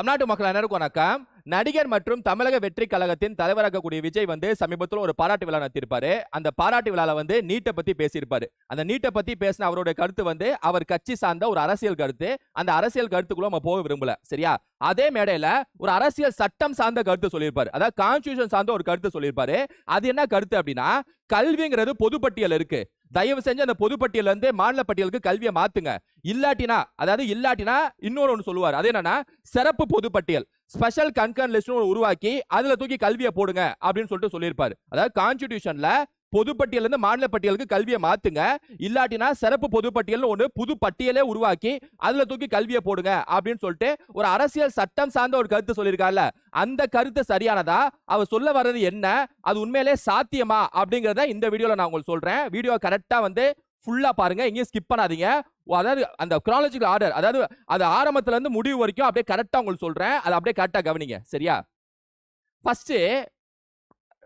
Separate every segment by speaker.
Speaker 1: தமிழ்நாட்டு மக்கள் அனைவருக்கும் வணக்கம். நடிகர் மற்றும் தமிழக வெற்றி கழகத்தின் தலைவராக கூடிய விஜய் வந்து சமீபத்தில் ஒரு பாராட்டு விழா நடத்தியிருப்பாரு. அந்த பாராட்டு விழால வந்து நீட்டை பத்தி பேசியிருப்பாரு. அந்த நீட்டை பத்தி பேசின அவருடைய கருத்து வந்து அவர் கட்சி சார்ந்த ஒரு அரசியல் கருத்து. அந்த அரசியல் கருத்துக்குள்ள நம்ம போக விரும்பல. சரியா? அதே மேடையில ஒரு அரசியல் சட்டம் சார்ந்த கருத்து சொல்லியிருப்பாரு. அதாவது கான்ஸ்டியூஷன் சார்ந்த ஒரு கருத்து சொல்லியிருப்பாரு. அது என்ன கருத்து அப்படின்னா கல்விங்கிறது பொதுப்பட்டியல் இருக்கு. தயவு செஞ்சு அந்த பொதுப்பட்டியல்ல இருந்து மாநில பட்டியலுக்கு கல்வியை மாத்துங்க. இல்லாட்டினா அதாவது இல்லாட்டினா இன்னொரு ஒன்று சொல்லுவார். அது என்னன்னா சிறப்பு பொதுப்பட்டியல் ஸ்பெஷல் கன்கர்ன் லிஸ்ட்னு உருவாக்கி அதுல தூக்கி கல்வியை போடுங்க அப்படின்னு சொல்லிட்டு சொல்லியிருப்பாரு. அதாவது கான்ஸ்டிடியூஷன்ல பொதுப்பட்டியல இருந்து மாநில பட்டியலுக்கு கல்வியை மாத்துங்க. இல்லாட்டினா சிறப்பு பொதுப்பட்டியல்னு ஒன்று புது பட்டியலே உருவாக்கி அதுல தூக்கி கல்வியை போடுங்க அப்படின்னு சொல்லிட்டு ஒரு அரசியல் சட்டம் சார்ந்த ஒரு கருத்து சொல்லியிருக்காருல்ல. அந்த கருத்து சரியானதா? அவர் சொல்ல வர்றது என்ன? அது உண்மையிலே சாத்தியமா? அப்படிங்கறத இந்த வீடியோல நான் உங்களுக்கு சொல்றேன். வீடியோ கரெக்டா வந்து ஃபுல்லா பாருங்க. எங்கேயும் ஸ்கிப் பண்ணாதீங்க. அதாவது அந்த குராலஜிக்கல் ஆர்டர் அதாவது அது ஆரம்பத்துல இருந்து முடிவு வரைக்கும் அப்படியே கரெக்டா உங்களுக்கு சொல்றேன். அதை அப்படியே கரெக்டா கவனிங்க. சரியா? ஃபர்ஸ்ட்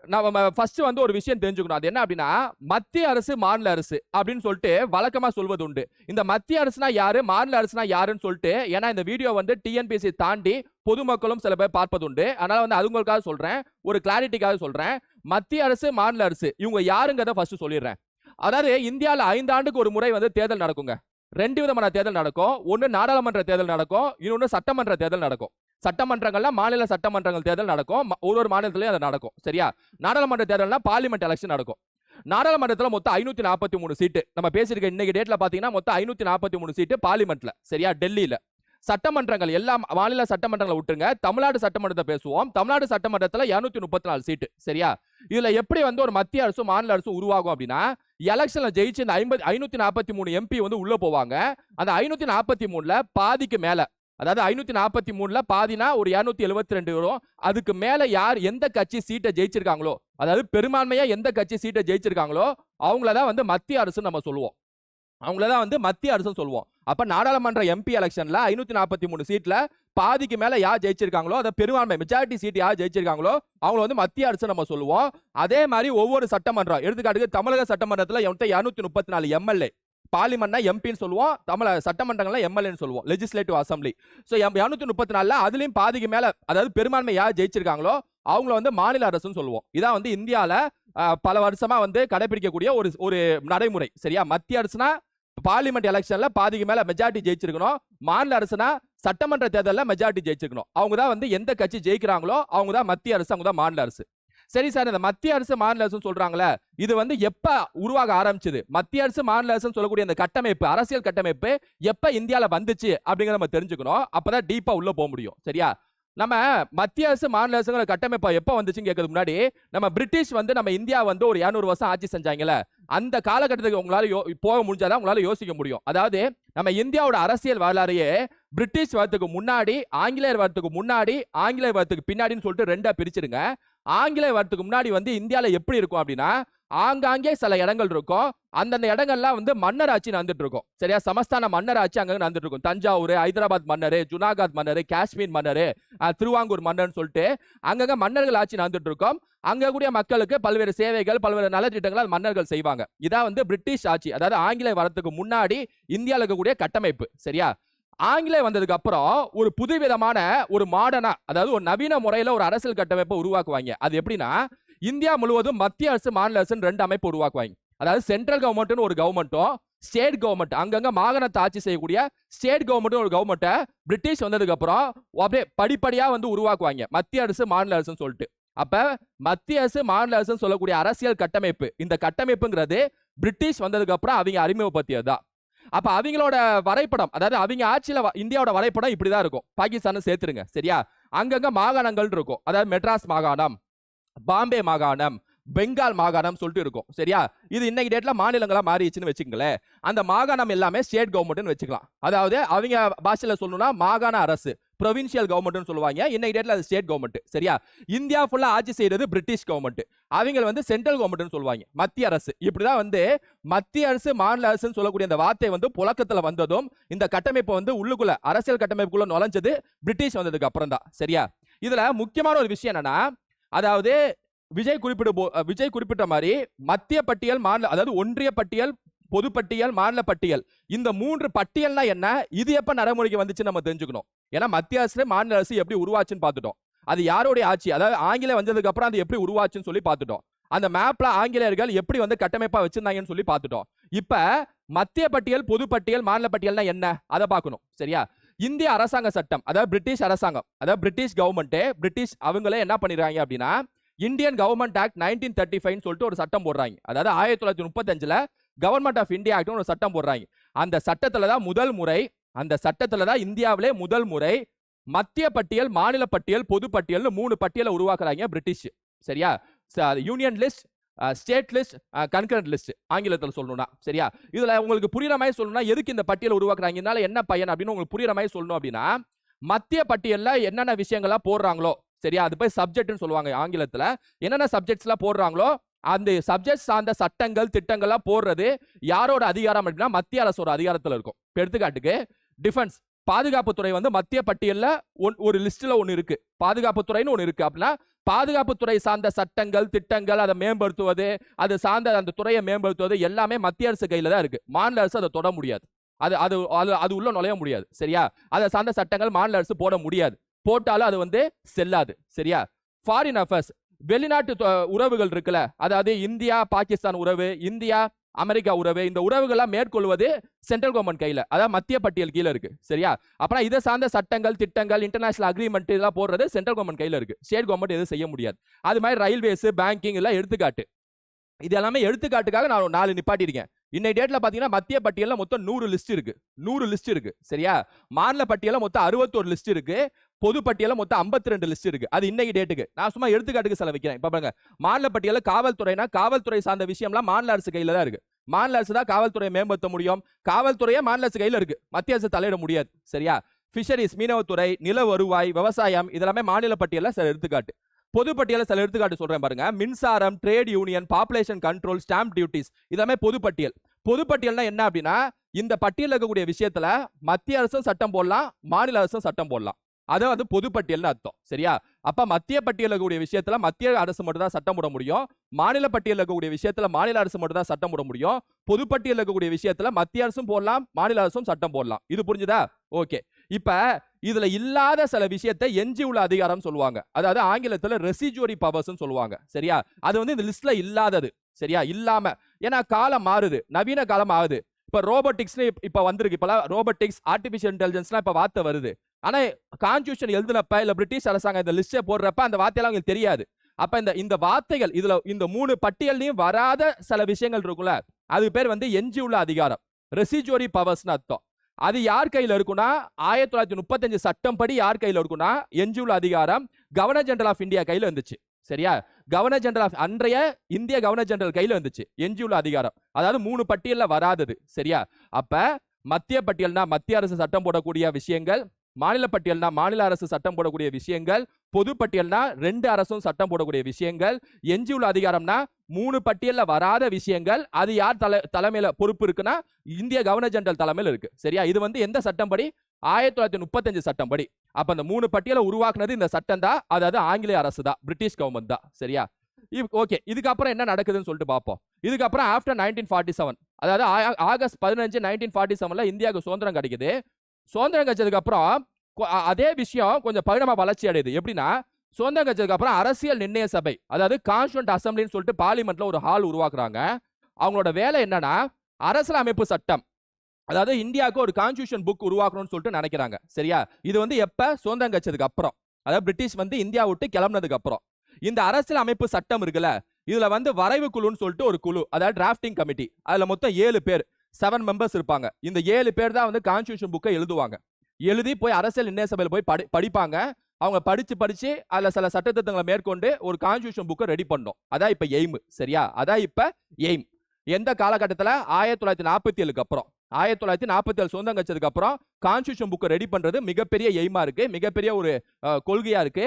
Speaker 1: நம்ம ஃபர்ஸ்ட் வந்து ஒரு விஷயம் தெரிஞ்சுக்கணும். அது என்ன அப்படின்னா மத்திய அரசு மாநில அரசு அப்படின்னு சொல்லிட்டு வழக்கமா சொல்வது உண்டு. இந்த மத்திய அரசுனா யாரு மாநில அரசுனா யாருன்னு சொல்லிட்டு ஏன்னா இந்த வீடியோ வந்து டிஎன்பிசி தாண்டி பொதுமக்களும் சில பேர் பார்ப்பது உண்டு. அதனால வந்து அது உங்களுக்காக சொல்றேன். ஒரு கிளாரிட்டிக்காக சொல்றேன். மத்திய அரசு மாநில அரசு இவங்க யாருங்கிறத ஃபர்ஸ்ட் சொல்லிடுறேன். அதாவது இந்தியாவில் ஐந்து ஆண்டுக்கு ஒரு முறை வந்து தேர்தல் நடக்குங்க. ரெண்டு விதமான தேர்தல் நடக்கும். ஒன்று நாடாளுமன்ற தேர்தல் நடக்கும். இன்னொன்று சட்டமன்ற தேர்தல் நடக்கும். சட்டமன்றங்கள்ல மாநில சட்டமன்றங்கள் தேர்தல் நடக்கும். ஒரு ஒரு மாநிலத்திலையும் அது நடக்கும். சரியா? நாடாளுமன்ற தேர்தல்னா பார்லிமெண்ட் எலெக்ஷன் நடக்கும். நாடாளுமன்றத்தில் மொத்தம் ஐநூத்தி நாற்பத்தி மூணு சீட்டு. நம்ம பேசியிருக்க இன்னைக்கு டேட்ல பாத்தீங்கன்னா மொத்தம் ஐநூத்தி நாற்பத்தி மூணு சீட்டு பார்லிமெண்ட்ல சரியா? டெல்லியில. சட்டமன்றங்கள் எல்லா மாநில சட்டமன்றங்களை விட்டுருங்க. தமிழ்நாடு சட்டமன்றத்தை பேசுவோம். தமிழ்நாடு சட்டமன்றத்தில் இரநூத்தி முப்பத்தி நாலு சீட்டு. சரியா? இதுல எப்படி வந்து ஒரு மத்திய அரசு மாநில அரசு உருவாகும் அப்படின்னா எலெக்ஷன்ல ஜெயிச்சு இந்த ஐம்பது ஐநூத்தி நாற்பத்தி மூணு எம்பி வந்து உள்ள போவாங்க. அந்த ஐநூத்தி நாற்பத்தி மூணுல பாதிக்கு மேல அதாவது ஐநூற்றி நாற்பத்தி மூணில் பாதினா ஒரு இரநூத்தி எழுபத்தி ரெண்டு வரும். அதுக்கு மேலே யார் எந்த கட்சி சீட்டை ஜெயிச்சிருக்காங்களோ அதாவது பெரும்பான்மையாக எந்த கட்சி சீட்டை ஜெயிச்சிருக்காங்களோ அவங்கள தான் வந்து மத்திய அரசு நம்ம சொல்லுவோம். அவங்கள தான் வந்து மத்திய அரசு சொல்லுவோம். அப்போ நாடாளுமன்ற எம்பி எலெக்ஷனில் ஐநூற்றி நாற்பத்தி மூணு சீட்டில் பாதிக்கு மேலே யார் ஜெயிச்சிருக்காங்களோ அதை பெரும்பான்மை மெஜாரிட்டி சீட் யார் ஜெயிச்சிருக்காங்களோ அவங்கள வந்து மத்திய அரசு நம்ம சொல்லுவோம். அதே மாதிரி ஒவ்வொரு சட்டமன்றம் எடுத்துக்காட்டுக்கு தமிழக சட்டமன்றத்தில் எவ்வளோ இரநூத்தி முப்பத்தி நாலு எம்எல்ஏ பார்லிமெண்ட்னா எம்பின்னு சொல்லுவோம். தமிழ் சட்டமன்றங்கள்ல எம்எல்ஏன்னு சொல்லுவோம். லெஜிஸ்லேட்டிவ் அசம்பிளி ஸோ இரநூத்தி முப்பத்தி நாலில் அதுலயும் பாதிக்கு மேல அதாவது பெரும்பான்மை யார் ஜெயிச்சிருக்காங்களோ அவங்கள வந்து மாநில அரசுன்னு சொல்லுவோம். இதான் வந்து இந்தியால பல வருஷமா வந்து கடைபிடிக்கக்கூடிய ஒரு ஒரு நடைமுறை. சரியா? மத்திய அரசுனா பார்லிமெண்ட் எலெக்ஷன்ல பாதிக்கு மேல மெஜாரிட்டி ஜெயிச்சிருக்கணும். மாநில அரசுனா சட்டமன்ற தேர்தலில் மெஜாரிட்டி ஜெயிச்சிருக்கணும். அவங்க தான் வந்து எந்த கட்சி ஜெயிக்கிறாங்களோ அவங்க தான் மத்திய அரசு அவங்க தான் மாநில அரசு. சரி சார் இந்த மத்திய அரசு மாநில அரசு சொல்றாங்களே இது வந்து எப்ப உருவாக ஆரம்பிச்சது? மத்திய அரசு மாநில அரசு சொல்லக்கூடிய அந்த கட்டமைப்பு அரசியல் கட்டமைப்பு எப்ப இந்தியாவில் வந்துச்சு அப்படிங்கிற நம்ம தெரிஞ்சுக்கணும். அப்பதான் டீப்பா உள்ள போக முடியும். சரியா? நம்ம மத்திய அரசு மாநில அரசுங்கிற கட்டமைப்பா எப்ப வந்துச்சுன்னு கேட்கறதுக்கு முன்னாடி நம்ம பிரிட்டிஷ் வந்து நம்ம இந்தியா வந்து ஒரு 200 வருஷம் ஆட்சி செஞ்சாங்கல்ல அந்த காலகட்டத்துக்கு உங்களால போக முடிஞ்சாதான் உங்களால யோசிக்க முடியும். அதாவது நம்ம இந்தியாவோட அரசியல் வரலாறையே பிரிட்டிஷ் வரத்துக்கு முன்னாடி ஆங்கிலேயர் வரத்துக்கு முன்னாடி ஆங்கிலேயர் வரத்துக்கு பின்னாடின்னு சொல்லிட்டு ரெண்டா பிரிச்சிருங்க. ஆங்கிலேயர் வரத்துக்கு முன்னாடி வந்து இந்தியால எப்படி இருக்கும் அப்படின்னா ஆங்காங்கே சில இடங்கள் இருக்கும். அந்தந்த இடங்கள்லாம் வந்து மன்னர் ஆட்சி நடந்துட்டு இருக்கும் சரியா? சமஸ்தான மன்னர் ஆட்சி அங்கங்க நடந்துட்டு இருக்கும் தஞ்சாவூர் ஹைதராபாத் மன்னர் ஜுனாகாத் மன்னர் காஷ்மீர் மன்னர் திருவாங்கூர் மன்னர்னு சொல்லிட்டு அங்கங்க மன்னர்கள் ஆட்சி நடந்துட்டு இருக்கும் அங்க கூடிய மக்களுக்கு பல்வேறு சேவைகள் பல்வேறு நலத்திட்டங்கள் அந்த மன்னர்கள் செய்வாங்க. இதான் வந்து பிரிட்டிஷ் ஆட்சி. அதாவது ஆங்கிலேய வரத்துக்கு முன்னாடி இந்தியாவில் இருக்கக்கூடிய கட்டமைப்பு. சரியா? ஆங்கிலேய வந்ததுக்கு அப்புறம் ஒரு புதுவிதமான ஒரு மாடர்னா அதாவது ஒரு நவீன முறையில ஒரு அரசியல் கட்டமைப்பை உருவாக்குவாங்க. அது எப்படின்னா இந்தியா முழுவதும் மத்திய அரசு மாநில அரசுன்னு ரெண்டு அமைப்பு உருவாக்குவாங்க. அதாவது சென்ட்ரல் கவர்மெண்ட்னு ஒரு கவர்மெண்ட்டும் ஸ்டேட் கவர்மெண்ட் அங்கங்க மாகாணத்தை ஆட்சி செய்யக்கூடிய ஸ்டேட் கவர்மெண்ட் ஒரு கவர்மெண்ட்டை பிரிட்டிஷ் வந்ததுக்கு அப்புறம் அப்படியே படிப்படியா வந்து உருவாக்குவாங்க. மத்திய அரசு மாநில அரசுன்னு சொல்லிட்டு. அப்ப மத்திய அரசு மாநில அரசுன்னு சொல்லக்கூடிய அரசியல் கட்டமைப்பு இந்த கட்டமைப்புங்கிறது பிரிட்டிஷ் வந்ததுக்கு அப்புறம் அவங்க அறிமுகப்படுத்தியது தான் அப்ப அவங்களோட வரைபடம் அதாவது அவங்க ஆட்சியில வ- இந்தியாவோட வரைபடம் இப்படிதான் இருக்கும். பாகிஸ்தான் சேர்த்துருங்க சரியா? அங்கங்க மாகாணங்கள் இருக்கும். அதாவது மெட்ராஸ் மாகாணம் பாம்பே மாகாணம் பெங்கால் மாகாணம் சொல்லிட்டு இருக்கும் சரியா? இது இன்னைக்கு டேட்ல மாநிலங்களா மாறிடுச்சுன்னு வச்சுக்கங்களேன். அந்த மாகாணம் எல்லாமே ஸ்டேட் கவர்மெண்ட்னு வச்சுக்கலாம். அதாவது அவங்க பாஷையில சொல்லணும்னா மாகாண அரசு. ப்ரொவின்சியல் கவர்மெண்ட்னு சொல்லுவாங்க. இன்னைக்கு டேட்டில் அது ஸ்டேட் கவர்மெண்ட் சரியா? இந்தியா ஃபுல்லா ஆட்சி செய்யறது பிரிட்டிஷ் கவர்மெண்ட் அவங்க வந்து சென்ட்ரல் கவர்மெண்ட்னு சொல்லுவாங்க. மத்திய அரசு. இப்படி தான் வந்து மத்திய அரசு மாநில அரசுன்னு சொல்லக்கூடிய அந்த வார்த்தை வந்து புழக்கத்துல வந்ததும் இந்த கட்டமைப்பு வந்து உள்ளுக்குள்ள அரசியல் கட்டமைப்புக்குள்ள நுழைஞ்சது பிரிட்டிஷ் வந்ததுக்கு அப்புறம் தான் சரியா? இதுல முக்கியமான ஒரு விஷயம் என்னன்னா அதாவது விஜய் குறிப்பிட போ- விஜய் குறிப்பிட்ட மாதிரி மத்திய பட்டியல் மாநில அதாவது ஒன்றிய பட்டியல் பொதுப்பட்டியல் மாநில பட்டியல். இந்த மூன்று பட்டியல்னா என்ன? இது எப்ப நடைமுறைக்கு வந்துச்சு நம்ம தெரிஞ்சுக்கணும். ஏன்னா மத்திய அரசு மாநில அரசு எப்படி உருவாச்சுன்னு பார்த்துட்டோம். அது யாருடைய ஆட்சி? அதாவது ஆங்கிலம் வந்ததுக்கு அப்புறம் அது எப்படி உருவாச்சுன்னு சொல்லி பார்த்துட்டோம். அந்த மேப்ல ஆங்கிலேயர்கள் எப்படி வந்து கட்டமைப்பா வச்சிருந்தாங்கன்னு சொல்லி பார்த்துட்டோம். இப்ப மத்திய பட்டியல் பொது பட்டியல் மாநில பட்டியல்னா என்ன? அதை பார்க்கணும். சரியா? இந்திய அரசாங்க சட்டம் அதாவது பிரிட்டிஷ் அரசாங்கம் அதாவது பிரிட்டிஷ் கவர்மெண்ட் பிரிட்டிஷ் அவங்களே என்ன பண்ணிடுறாங்க அப்படின்னா Indian government act nineteen thirty five சொல்லிட்டு ஒரு சட்டம் போடுறாங்க. அதாவது ஆயிரத்தி தொள்ளாயிரத்தி முப்பத்தஞ்சுல கவர்மெண்ட் ஆஃப் இந்தியா ஆக்ட்னு ஒரு சட்டம் போடுறாங்க. அந்த சட்டத்துல தான் முதல் முறை அந்த சட்டத்துல தான் இந்தியாவிலே முதல் முறை மத்திய பட்டியல் மாநில பட்டியல் பொது பட்டியல்னு மூணு பட்டியலை உருவாக்குறாங்க பிரிட்டிஷ். சரியா? Union list state list concurrent list ஆங்கிலத்தில் சொல்லணும்னா. சரியா? இதுல உங்களுக்கு புரியுற மாதிரி சொல்லணும்னா எதுக்கு இந்த பட்டியல் உருவாக்குறாங்க? இதனால என்ன பையன் அப்படின்னு உங்களுக்கு புரியுற மாதிரி சொல்லணும் அப்படின்னா மத்திய பட்டியல்ல என்னென்ன விஷயங்கள்லாம் போடுறாங்களோ சரியா? அது போய் சப்ஜெக்ட்னு சொல்லுவாங்க ஆங்கிலத்துல. என்னென்ன சப்ஜெக்ட்ஸ்லாம் போடுறாங்களோ அந்த சப்ஜெக்ட் சார்ந்த சட்டங்கள் திட்டங்கள்லாம் போடுறது யாரோட அதிகாரம் அப்படின்னா மத்திய அரசோட அதிகாரத்துல இருக்கும். எடுத்துக்காட்டுக்கு டிஃபென்ஸ் பாதுகாப்புத்துறை வந்து மத்திய பட்டியல்ல ஒன்- ஒரு லிஸ்ட்ல ஒன்னு இருக்கு. பாதுகாப்புத்துறைன்னு ஒன்னு இருக்கு. அப்படின்னா பாதுகாப்புத்துறை சார்ந்த சட்டங்கள் திட்டங்கள் அதை மேம்படுத்துவது அது சார்ந்த அந்த துறையை மேம்படுத்துவது எல்லாமே மத்திய அரசு கையில தான் இருக்கு. மாநில அரசு அதை தொட முடியாது. அது அது அது அது உள்ள நுழைய முடியாது. சரியா? அதை சார்ந்த சட்டங்கள் மாநில அரசு போட முடியாது. போட்டாலும் அது வந்து செல்லாது. சரியா? ஃபாரின் அஃபேர்ஸ் வெளிநாட்டு உறவுகள் இருக்குல்ல. அதாவது இந்தியா பாகிஸ்தான் உறவு இந்தியா அமெரிக்கா உறவு இந்த உறவுகள்லாம் மேற்கொள்வது சென்ட்ரல் கவர்மெண்ட் கையில். அதாவது மத்திய பட்டியல் கீழே இருக்கு. சரியா? அப்புறம் இதை சார்ந்த சட்டங்கள் திட்டங்கள் இன்டர்நேஷனல் அக்ரிமெண்ட் இதெல்லாம் போடுறது சென்ட்ரல் கவர்மெண்ட் கையில் இருக்கு. ஸ்டேட் கவர்மெண்ட் எதுவும் செய்ய முடியாது. அது மாதிரி ரயில்வேஸ் பேங்கிங் எல்லாம் எடுத்துக்காட்டு. இது எல்லாமே எடுத்துக்காட்டுக்காக நான் ஒரு நாலு நிப்பாட்டியிருக்கேன். இன்னைக்கு டேட்ல பாத்தீங்கன்னா மத்திய பட்டியலில் மொத்தம் நூறு லிஸ்ட் இருக்கு. நூறு லிஸ்ட் இருக்கு. சரியா? மாநில பட்டியலில் மொத்தம் அறுபத்தோரு லிஸ்ட் இருக்கு. பொது மொத்தம் 52 ரெண்டு லிஸ்ட் இருக்கு. அது இன்னைக்கு டேட்டுக்கு நான் சும்மா எடுத்துக்காட்டுக்கு செலவிக்கிறேன் வைக்கிறேன். இப்ப பாருங்க மாநில பட்டியலில் காவல்துறைனா காவல்துறை சார்ந்த விஷயம்லாம் மாநில அரசு கையில தான் இருக்கு. மாநில அரசு தான் காவல்துறையை மேம்படுத்த முடியும். காவல்துறையே மாநில அரசு கையில இருக்கு. மத்திய அரசு தலையிட முடியாது. சரியா? ஃபிஷரிஸ் மீனவத்துறை நில வருவாய் விவசாயம் இதெல்லாமே மாநில பட்டியலில் சில எடுத்துக்காட்டு. பொதுப்பட்டியலில் சில எடுத்துக்காட்டு சொல்றேன் பாருங்க. மின்சாரம் trade union population control stamp duties இதெல்லாமே பொதுப்பட்டியல். பொதுப்பட்டியல்னா என்ன அப்படின்னா இந்த பட்டியலில் இருக்கக்கூடிய விஷயத்துல மத்திய அரசும் சட்டம் போடலாம் மாநில அரசும் சட்டம் போடலாம். அதை வந்து பொதுப்பட்டியல்னு அர்த்தம். சரியா? அப்ப மத்திய பட்டியலில் இருக்கக்கூடிய விஷயத்துல மத்திய அரசு மட்டும் தான் சட்டம் போட முடியும். மாநில பட்டியலில் இருக்கக்கூடிய விஷயத்துல மாநில அரசு மட்டும் தான் சட்டம் போட முடியும். பொது இருக்கக்கூடிய விஷயத்துல மத்திய அரசும் போடலாம் மாநில அரசும் சட்டம் போடலாம். இது புரிஞ்சுதா? ஓகே. இப்ப இதுல இல்லாத சில விஷயத்தை எஞ்சி உள்ள அதிகாரம் சொல்லுவாங்க. அதாவது ஆங்கிலத்துல ரெசிஜுவரி பவர்ஸ் சொல்லுவாங்க. சரியா? அது வந்து இந்த லிஸ்ட்ல இல்லாதது. சரியா? இல்லாம. ஏன்னா காலம் மாறுது. நவீன காலம் ஆகுது. இப்ப ரோபோட்டிக்ஸ்னு இப்ப வந்திருக்கு. இப்பெல்லாம் ரோபோட்டிக்ஸ் ஆர்டிபிஷியல் இன்டெலிஜென்ஸ்லாம் இப்ப வார்த்தை வருது. ஆனா கான்ஸ்டியூஷன் எழுதினப்ப இல்ல பிரிட்டிஷ் அரசாங்கம் இந்த லிஸ்ட்டை போடுறப்ப அந்த வார்த்தையெல்லாம் அவங்களுக்கு தெரியாது. அப்ப இந்த இந்த வார்த்தைகள் இதுல இந்த மூணு பட்டியல்லையும் வராத சில விஷயங்கள் இருக்கும்ல அது பேர் வந்து எஞ்சி உள்ள அதிகாரம் ரெசிஜுவரி பவர்ஸ்னு அர்த்தம். அது யார் கையில இருக்குன்னா ஆயிரத்தி தொள்ளாயிரத்தி முப்பத்தஞ்சு சட்டம் படி யார் கையில இருக்குன்னா எஞ்சி உள்ள அதிகாரம் கவர்னர் ஜெனரல் ஆஃப் இந்தியா கையில இருந்துச்சு. சரியா? கவர்னர் ஜெனரல் ஆஃப் அன்றைய இந்திய கவர்னர் ஜெனரல் கையில இருந்துச்சு உள்ள அதிகாரம். அதாவது மூணு பட்டியல்ல வராதது. சரியா? அப்ப மத்திய பட்டியல்னா மத்திய அரசு சட்டம் போடக்கூடிய விஷயங்கள் மாநில பட்டியல்னா மாநில அரசு சட்டம் போடக்கூடிய விஷயங்கள் பொது பட்டியல்னா ரெண்டு அரசும் சட்டம் போடக்கூடிய விஷயங்கள் எஞ்சியுள்ள அதிகாரம்னா மூணு பட்டியல்ல வராத விஷயங்கள் அது யார் தலை தலைமையில பொறுப்பு இருக்குன்னா இந்திய கவர்னர் ஜெனரல் தலைமையில இருக்கு. சரியா? இது வந்து எந்த சட்டம் படி ஆயிரத்தி தொள்ளாயிரத்தி முப்பத்தஞ்சு சட்டம் படி அப்ப அந்த மூணு பட்டியலை உருவாக்குனது இந்த சட்டம் தான். அதாவது ஆங்கிலேய அரசு தான். பிரிட்டிஷ் கவர்மெண்ட் தான். சரியா? ஓகே. இதுக்கப்புறம் என்ன நடக்குதுன்னு சொல்லிட்டு பார்ப்போம் இதுக்கப்புறம் ஆஃப்டர் நைன்டீன் ஃபார்ட்டி செவன் அதாவது ஆகஸ்ட் பதினஞ்சு நைன்டீன் ஃபார்ட்டி செவன்ல இந்தியாவுக்கு சுதந்திரம் கிடைக்குது. சுதந்திரம் கிடைச்சதுக்கு அப்புறம் அதே விஷயம் கொஞ்சம் பரிணாம வளர்ச்சி அடையுது. எப்படின்னா சொந்தம் கிடைச்சதுக்கு அப்புறம் அரசியல் நிர்ணய சபை அதாவது கான்ஸ்டன்ட் அசம்பிளின்னு சொல்லிட்டு பார்லிமெண்ட்ல ஒரு ஹால் உருவாக்குறாங்க. அவங்களோட வேலை என்னன்னா அரசியல் அமைப்பு சட்டம். அதாவது இந்தியாவுக்கு ஒரு கான்ஸ்டியூஷன் புக் உருவாக்கணும்னு சொல்லிட்டு நினைக்கிறாங்க. சரியா? இது வந்து எப்ப? சுதந்திரம் கட்சதுக்கு அப்புறம். அதாவது பிரிட்டிஷ் வந்து இந்தியா விட்டு கிளம்புனதுக்கு அப்புறம். இந்த அரசியல் அமைப்பு சட்டம் இருக்குல்ல இதுல வந்து வரைவு குழுன்னு சொல்லிட்டு ஒரு குழு அதாவது டிராப்டிங் கமிட்டி அதுல மொத்தம் ஏழு பேர் செவன் மெம்பர்ஸ் இருப்பாங்க. இந்த ஏழு பேர் தான் வந்து கான்ஸ்டியூஷன் புக்கை எழுதுவாங்க. எழுதி போய் அரசியல் நிர்ணய சபையில் போய் படி படிப்பாங்க. அவங்க படிச்சு படிச்சு அதுல சில சட்டத்திட்டங்களை மேற்கொண்டு ஒரு கான்ஸ்டியூஷன் புக்கை ரெடி பண்ணோம். அதான் இப்ப எய்ம் சரியா? அதான் இப்ப எய்ம் எந்த காலகட்டத்துல? ஆயிரத்தி தொள்ளாயிரத்தி நாற்பத்தி ஏழுக்கு அப்புறம். ஆயிரத்தி தொள்ளாயிரத்தி நாற்பத்தி ஏழு சுதந்திரம் கிடைச்சதுக்கு அப்புறம் கான்ஸ்டியூஷன் புக்கை ரெடி பண்றது மிகப்பெரிய எய்மா இருக்கு. மிகப்பெரிய ஒரு கொள்கையா இருக்கு.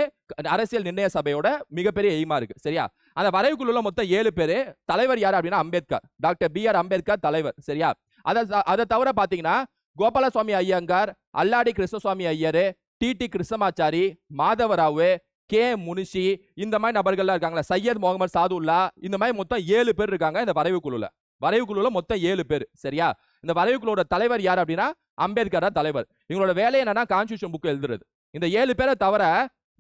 Speaker 1: அரசியல் நிர்ணய சபையோட மிகப்பெரிய எய்மா இருக்கு. சரியா? அந்த வரைவுக்குள்ள மொத்தம் ஏழு பேரு. தலைவர் யாரு அப்படின்னா Ambedkar. Doctor B R Ambedkar தலைவர். சரியா? அதை அதை தவிர பாத்தீங்கன்னா கோபாலசுவாமி ஐயங்கார் அல்லாடி கிருஷ்ணசுவாமி ஐயர் டிடி கிருஷ்ணமாச்சாரி மாதவராவு கே. முனிஷி இந்த மாதிரி நபர்கள்லாம் இருக்காங்களா. சையத் முகமது சாதுல்லா இந்த மாதிரி மொத்தம் ஏழு பேர் இருக்காங்க இந்த வரைவு குழுல. வரைவு குழுல மொத்தம் ஏழு பேர் சரியா? இந்த வரைவுக்குழுவோட தலைவர் யார் அப்படின்னா அம்பேத்கர் தான் தலைவர். இவங்களோட வேலை என்னன்னா கான்ஸ்டியூஷன் புக் எழுதுறது. இந்த ஏழு பேரை தவிர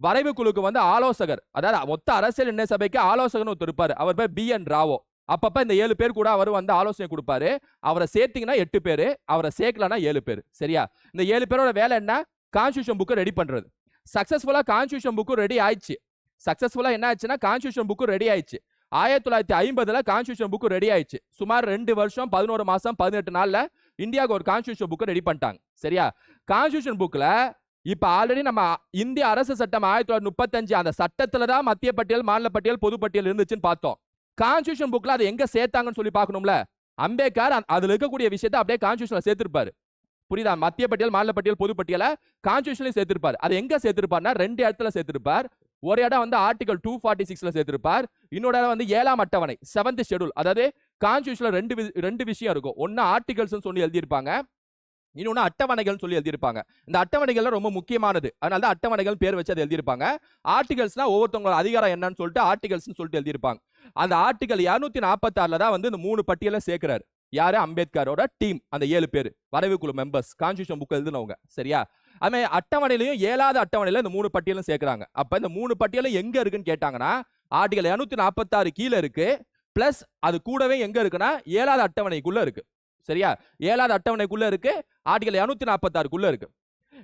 Speaker 1: வரைவு குழுக்கு வந்து ஆலோசகர் அதாவது மொத்த அரசியல் நிர்ணய சபைக்கு ஆலோசகர்னு ஒருத்தர் இருப்பார். அவர் பேர் பி. என். ராவோ. அப்பப்ப இந்த ஏழு பேர் கூட அவர் வந்து ஆலோசனை கொடுப்பாரு. அவரை சேர்த்தீங்கன்னா எட்டு பேர் அவரை சேர்க்கலன்னா ஏழு பேர். சரியா? இந்த ஏழு பேரோட வேலை என்ன? கான்ஸ்டியூஷன் புக்கு ரெடி பண்றது. சக்ஸஸ்ஃபுல்லாக கான்ஸ்டியூஷன் புக்கு ரெடி ஆயிடுச்சு. சக்சஸ்ஃபுல்லா என்ன ஆச்சுன்னா கான்ஸ்டியூஷன் புக்கு ரெடி ஆயிடுச்சு. ஆயிரத்தி தொள்ளாயிரத்தி ஐம்பதுல கான்ஸ்டியூஷன் புக்கு ரெடி ஆயிடுச்சு. சுமார் ரெண்டு வருஷம் பதினோரு மாசம் பதினெட்டு நாள்ல இந்தியாவுக்கு ஒரு கான்ஸ்டியூஷன் புக்கு ரெடி பண்ணிட்டாங்க. சரியா? கான்ஸ்டியூஷன் புக்ல இப்ப ஆல்ரெடி நம்ம இந்திய அரசு சட்டம் ஆயிரத்தி தொள்ளாயிரத்தி முப்பத்தஞ்சு அந்த சட்டத்துல தான் மத்திய பட்டியல் மாநில பட்டியல் பொதுப்பட்டியல் இருந்துச்சுன்னு பார்த்தோம். கான்ஸ்டியூஷன் புக்ல அதை எங்க சேர்த்தாங்கன்னு சொல்லி பார்க்கணும்ல? அம்பேத்கர் அதுல இருக்கக்கூடிய விஷயத்தை அப்படியே கான்ஸ்டியூஷன்ல சேர்த்திருப்பாரு. புரியுதா? மத்திய பட்டியல் மாநில பட்டியல் பொது பட்டியல சேர்த்திருப்பார். அது எங்க சேர்த்திருப்பார்னா ரெண்டு இடத்துல சேர்த்திருப்பார். ஒரு இடம் வந்து ஆர்டிகல் டூ ஃபார்ட்டி சிக்ஸ்ல சேர்த்திருப்பார். இன்னொரு இடம் வந்து ஏழாம் அட்டவணை செவன்த் ஷெடியூல் அதாவது கான்ஸ்டியூஷன்ல ரெண்டு வி- ரெண்டு விஷயம் இருக்கும். ஒன்னு ஆர்டிகல்ஸ் சொல்லி எழுதியிருப்பாங்க. இன்னொன்னு அட்டவணைகள்னு சொல்லி எழுதியிருப்பாங்க. இந்த அட்டவணைகள்லாம் ரொம்ப முக்கியமானது. அதனால தான் அட்டவணைகள் பேர் வச்சு அதை எழுதியிருப்பாங்க. ஆர்டிகல்ஸ்னா ஒவ்வொருத்தவங்களோட அதிகாரம் என்னன்னு சொல்லிட்டு ஆர்டிகல்ஸ்னு சொல்லிட்டு எழுதியிருப்பாங்க. அந்த ஆர்டிகல் இரநூத்தி நாற்பத்தாறுல தான் வந்து இந்த மூணு பட்டியலை சேர்க்கிறாரு. யாரு? அம்பேத்கரோட டீம். அந்த ஏழு பேர். வரைவுக்குழு மெம்பர்ஸ் கான்ஸ்டியூஷன் புக் எழுதுனவங்க. சரியா? அதுமாதிரி அட்டவணையிலையும் ஏழாவது அட்டவணையில இந்த மூணு பட்டியலும் சேர்க்கறாங்க. அப்ப இந்த மூணு பட்டியலும் எங்க இருக்குன்னு கேட்டாங்கன்னா ஆர்டிகல் இரநூத்தி நாற்பத்தாறு கீழே இருக்கு. பிளஸ் அது கூடவே எங்க இருக்குன்னா ஏழாவது அட்டவணைக்குள்ள இருக்கு. சரியா? ஏழாவது அட்டவணைக்குள்ள இருக்கு. ஆர்டிகல் இரநூத்தி நாற்பத்தாறுக்குள்ள இருக்கு.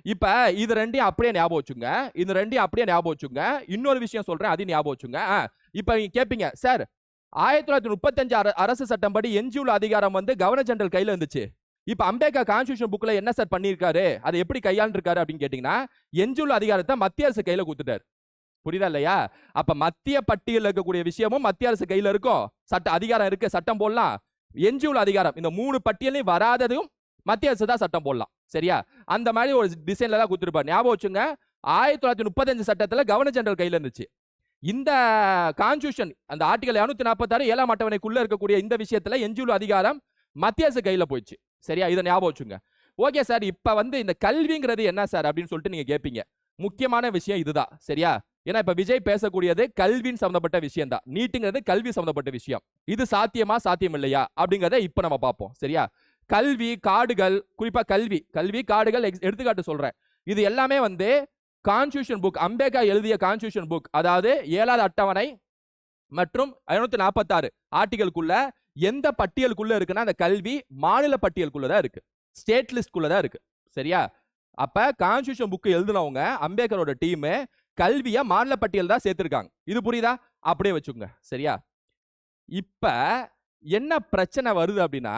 Speaker 1: இப்ப இது ரெண்டையும் அப்படியே ஞாபகம் வச்சுங்க இந்த ரெண்டையும் அப்படியே ஞாபகம் வச்சுங்க இன்னொரு விஷயம் சொல்றேன். அதையும் ஞாபகம் வச்சுங்க இப்ப நீங்க கேட்பீங்க சார் ஆயிரத்தி தொள்ளாயிரத்தி முப்பத்தஞ்சு அர- அரசு சட்டம் படி எஞ்சியுள்ள அதிகாரம் வந்து கவர்னர் ஜெனரல் கையில இருந்துச்சு. இப்ப அம்பேத்கர் கான்ஸ்டியூஷன் புக்ல என்ன சார் பண்ணியிருக்காரு? அதை எப்படி கையாண்டிருக்காரு? அப்படின்னு கேட்டிங்கன்னா எஞ்சியுள்ள அதிகாரத்தை மத்திய அரசு கையில கொடுத்துட்டார். புரியுதா இல்லையா? அப்ப மத்திய பட்டியலில் இருக்கக்கூடிய விஷயமும் மத்திய அரசு கையில இருக்கும். சட்ட அதிகாரம் இருக்கு சட்டம் போடலாம். எஞ்சியுள்ள அதிகாரம் இந்த மூணு பட்டியலையும் வராததும் மத்திய அரசு தான் சட்டம் போடலாம். சரியா? அந்த மாதிரி ஒரு டிசைன்ல தான் கொடுத்துருப்பார். ஞாபகம் வச்சுங்க ஆயிரத்தி தொள்ளாயிரத்தி முப்பத்தஞ்சு சட்டத்துல கவர்னர் ஜெனரல் கையில இருந்துச்சு. இந்த கான்ஸ்டியூஷன் அந்த ஆர்டிகல் இரநூத்தி நாற்பத்தாறு ஏழாம் அட்டவணைக்குள்ள இருக்கக்கூடிய இந்த விஷயத்துல எஞ்சியுள்ள அதிகாரம் மத்திய அரசு கையில போயிடுச்சு. சரியா? இதை ஞாபகம் வச்சுங்க. ஓகே சார் இப்ப வந்து இந்த கல்விங்கிறது என்ன சார் அப்படின்னு சொல்லிட்டு நீங்க கேட்பீங்க முக்கியமான விஷயம் இதுதான். சரியா? ஏன்னா இப்ப விஜய் பேசக்கூடியது கல்வின்னு சம்பந்தப்பட்ட விஷயம் தான் நீட்டுங்கிறது கல்வி சம்பந்தப்பட்ட விஷயம். இது சாத்தியமா சாத்தியம் இல்லையா அப்படிங்கறத இப்ப நம்ம பார்ப்போம். சரியா? கல்வி காடுகள் குறிப்பா கல்வி. கல்வி காடுகள் எடுத்துக்காட்டு சொல்றேன். இது எல்லாமே வந்து கான்ஸ்டியூஷன் புக் அம்பேத்கர் எழுதிய கான்ஸ்டியூஷன் புக் அதாவது ஏழாவது அட்டவணை மற்றும் ஐநூத்தி நாற்பத்தாறு ஆர்டிகளுக்குள்ள எந்த பட்டியலுக்குள்ள இருக்குன்னா அந்த கல்வி மாநில பட்டியலுக்குள்ள தான் இருக்கு. ஸ்டேட் லிஸ்ட்குள்ள தான் இருக்கு. சரியா? அப்ப கான்ஸ்டியூஷன் புக் எழுதினவங்க அம்பேத்கரோட டீமு கல்வியை மாநில பட்டியல் தான் சேர்த்திருக்காங்க. இது புரியுதா? அப்படியே வச்சுக்கோங்க. சரியா? இப்ப என்ன பிரச்சனை வருது அப்படின்னா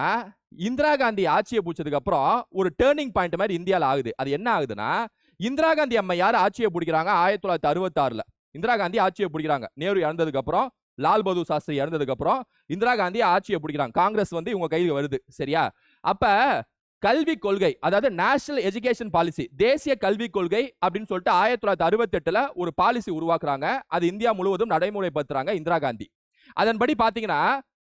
Speaker 1: இந்திரா காந்தி ஆட்சியை பிடிச்சதுக்கு அப்புறம் ஒரு டேர்னிங் பாயிண்ட் மாதிரி இந்தியால ஆகுது. அது என்ன ஆகுதுன்னா இந்திரா காந்தி அம்மையார் ஆட்சியை பிடிக்கிறாங்க ஆயிரத்தி தொள்ளாயிரத்தி அறுபத்தாறுல. இந்திரா காந்தி ஆட்சியை பிடிக்கிறாங்க. நேரு இறந்ததுக்கு அப்புறம் லால் பகதூர் சாஸ்திரி இறந்ததுக்கு அப்புறம் இந்திரா காந்தி ஆட்சியை பிடிக்கிறாங்க. காங்கிரஸ் வந்து இவங்க கையில் வருது. சரியா? அப்ப கல்வி கொள்கை அதாவது நேஷனல் எஜுகேஷன் பாலிசி தேசிய கல்விக் கொள்கை அப்படின்னு சொல்லிட்டு ஆயிரத்தி தொள்ளாயிரத்தி அறுபத்தெட்டுல ஒரு பாலிசி உருவாக்குறாங்க. அது இந்தியா முழுவதும் நடைமுறைப்படுத்துறாங்க இந்திரா காந்தி. அதன்படி பாத்தீங்கன்னா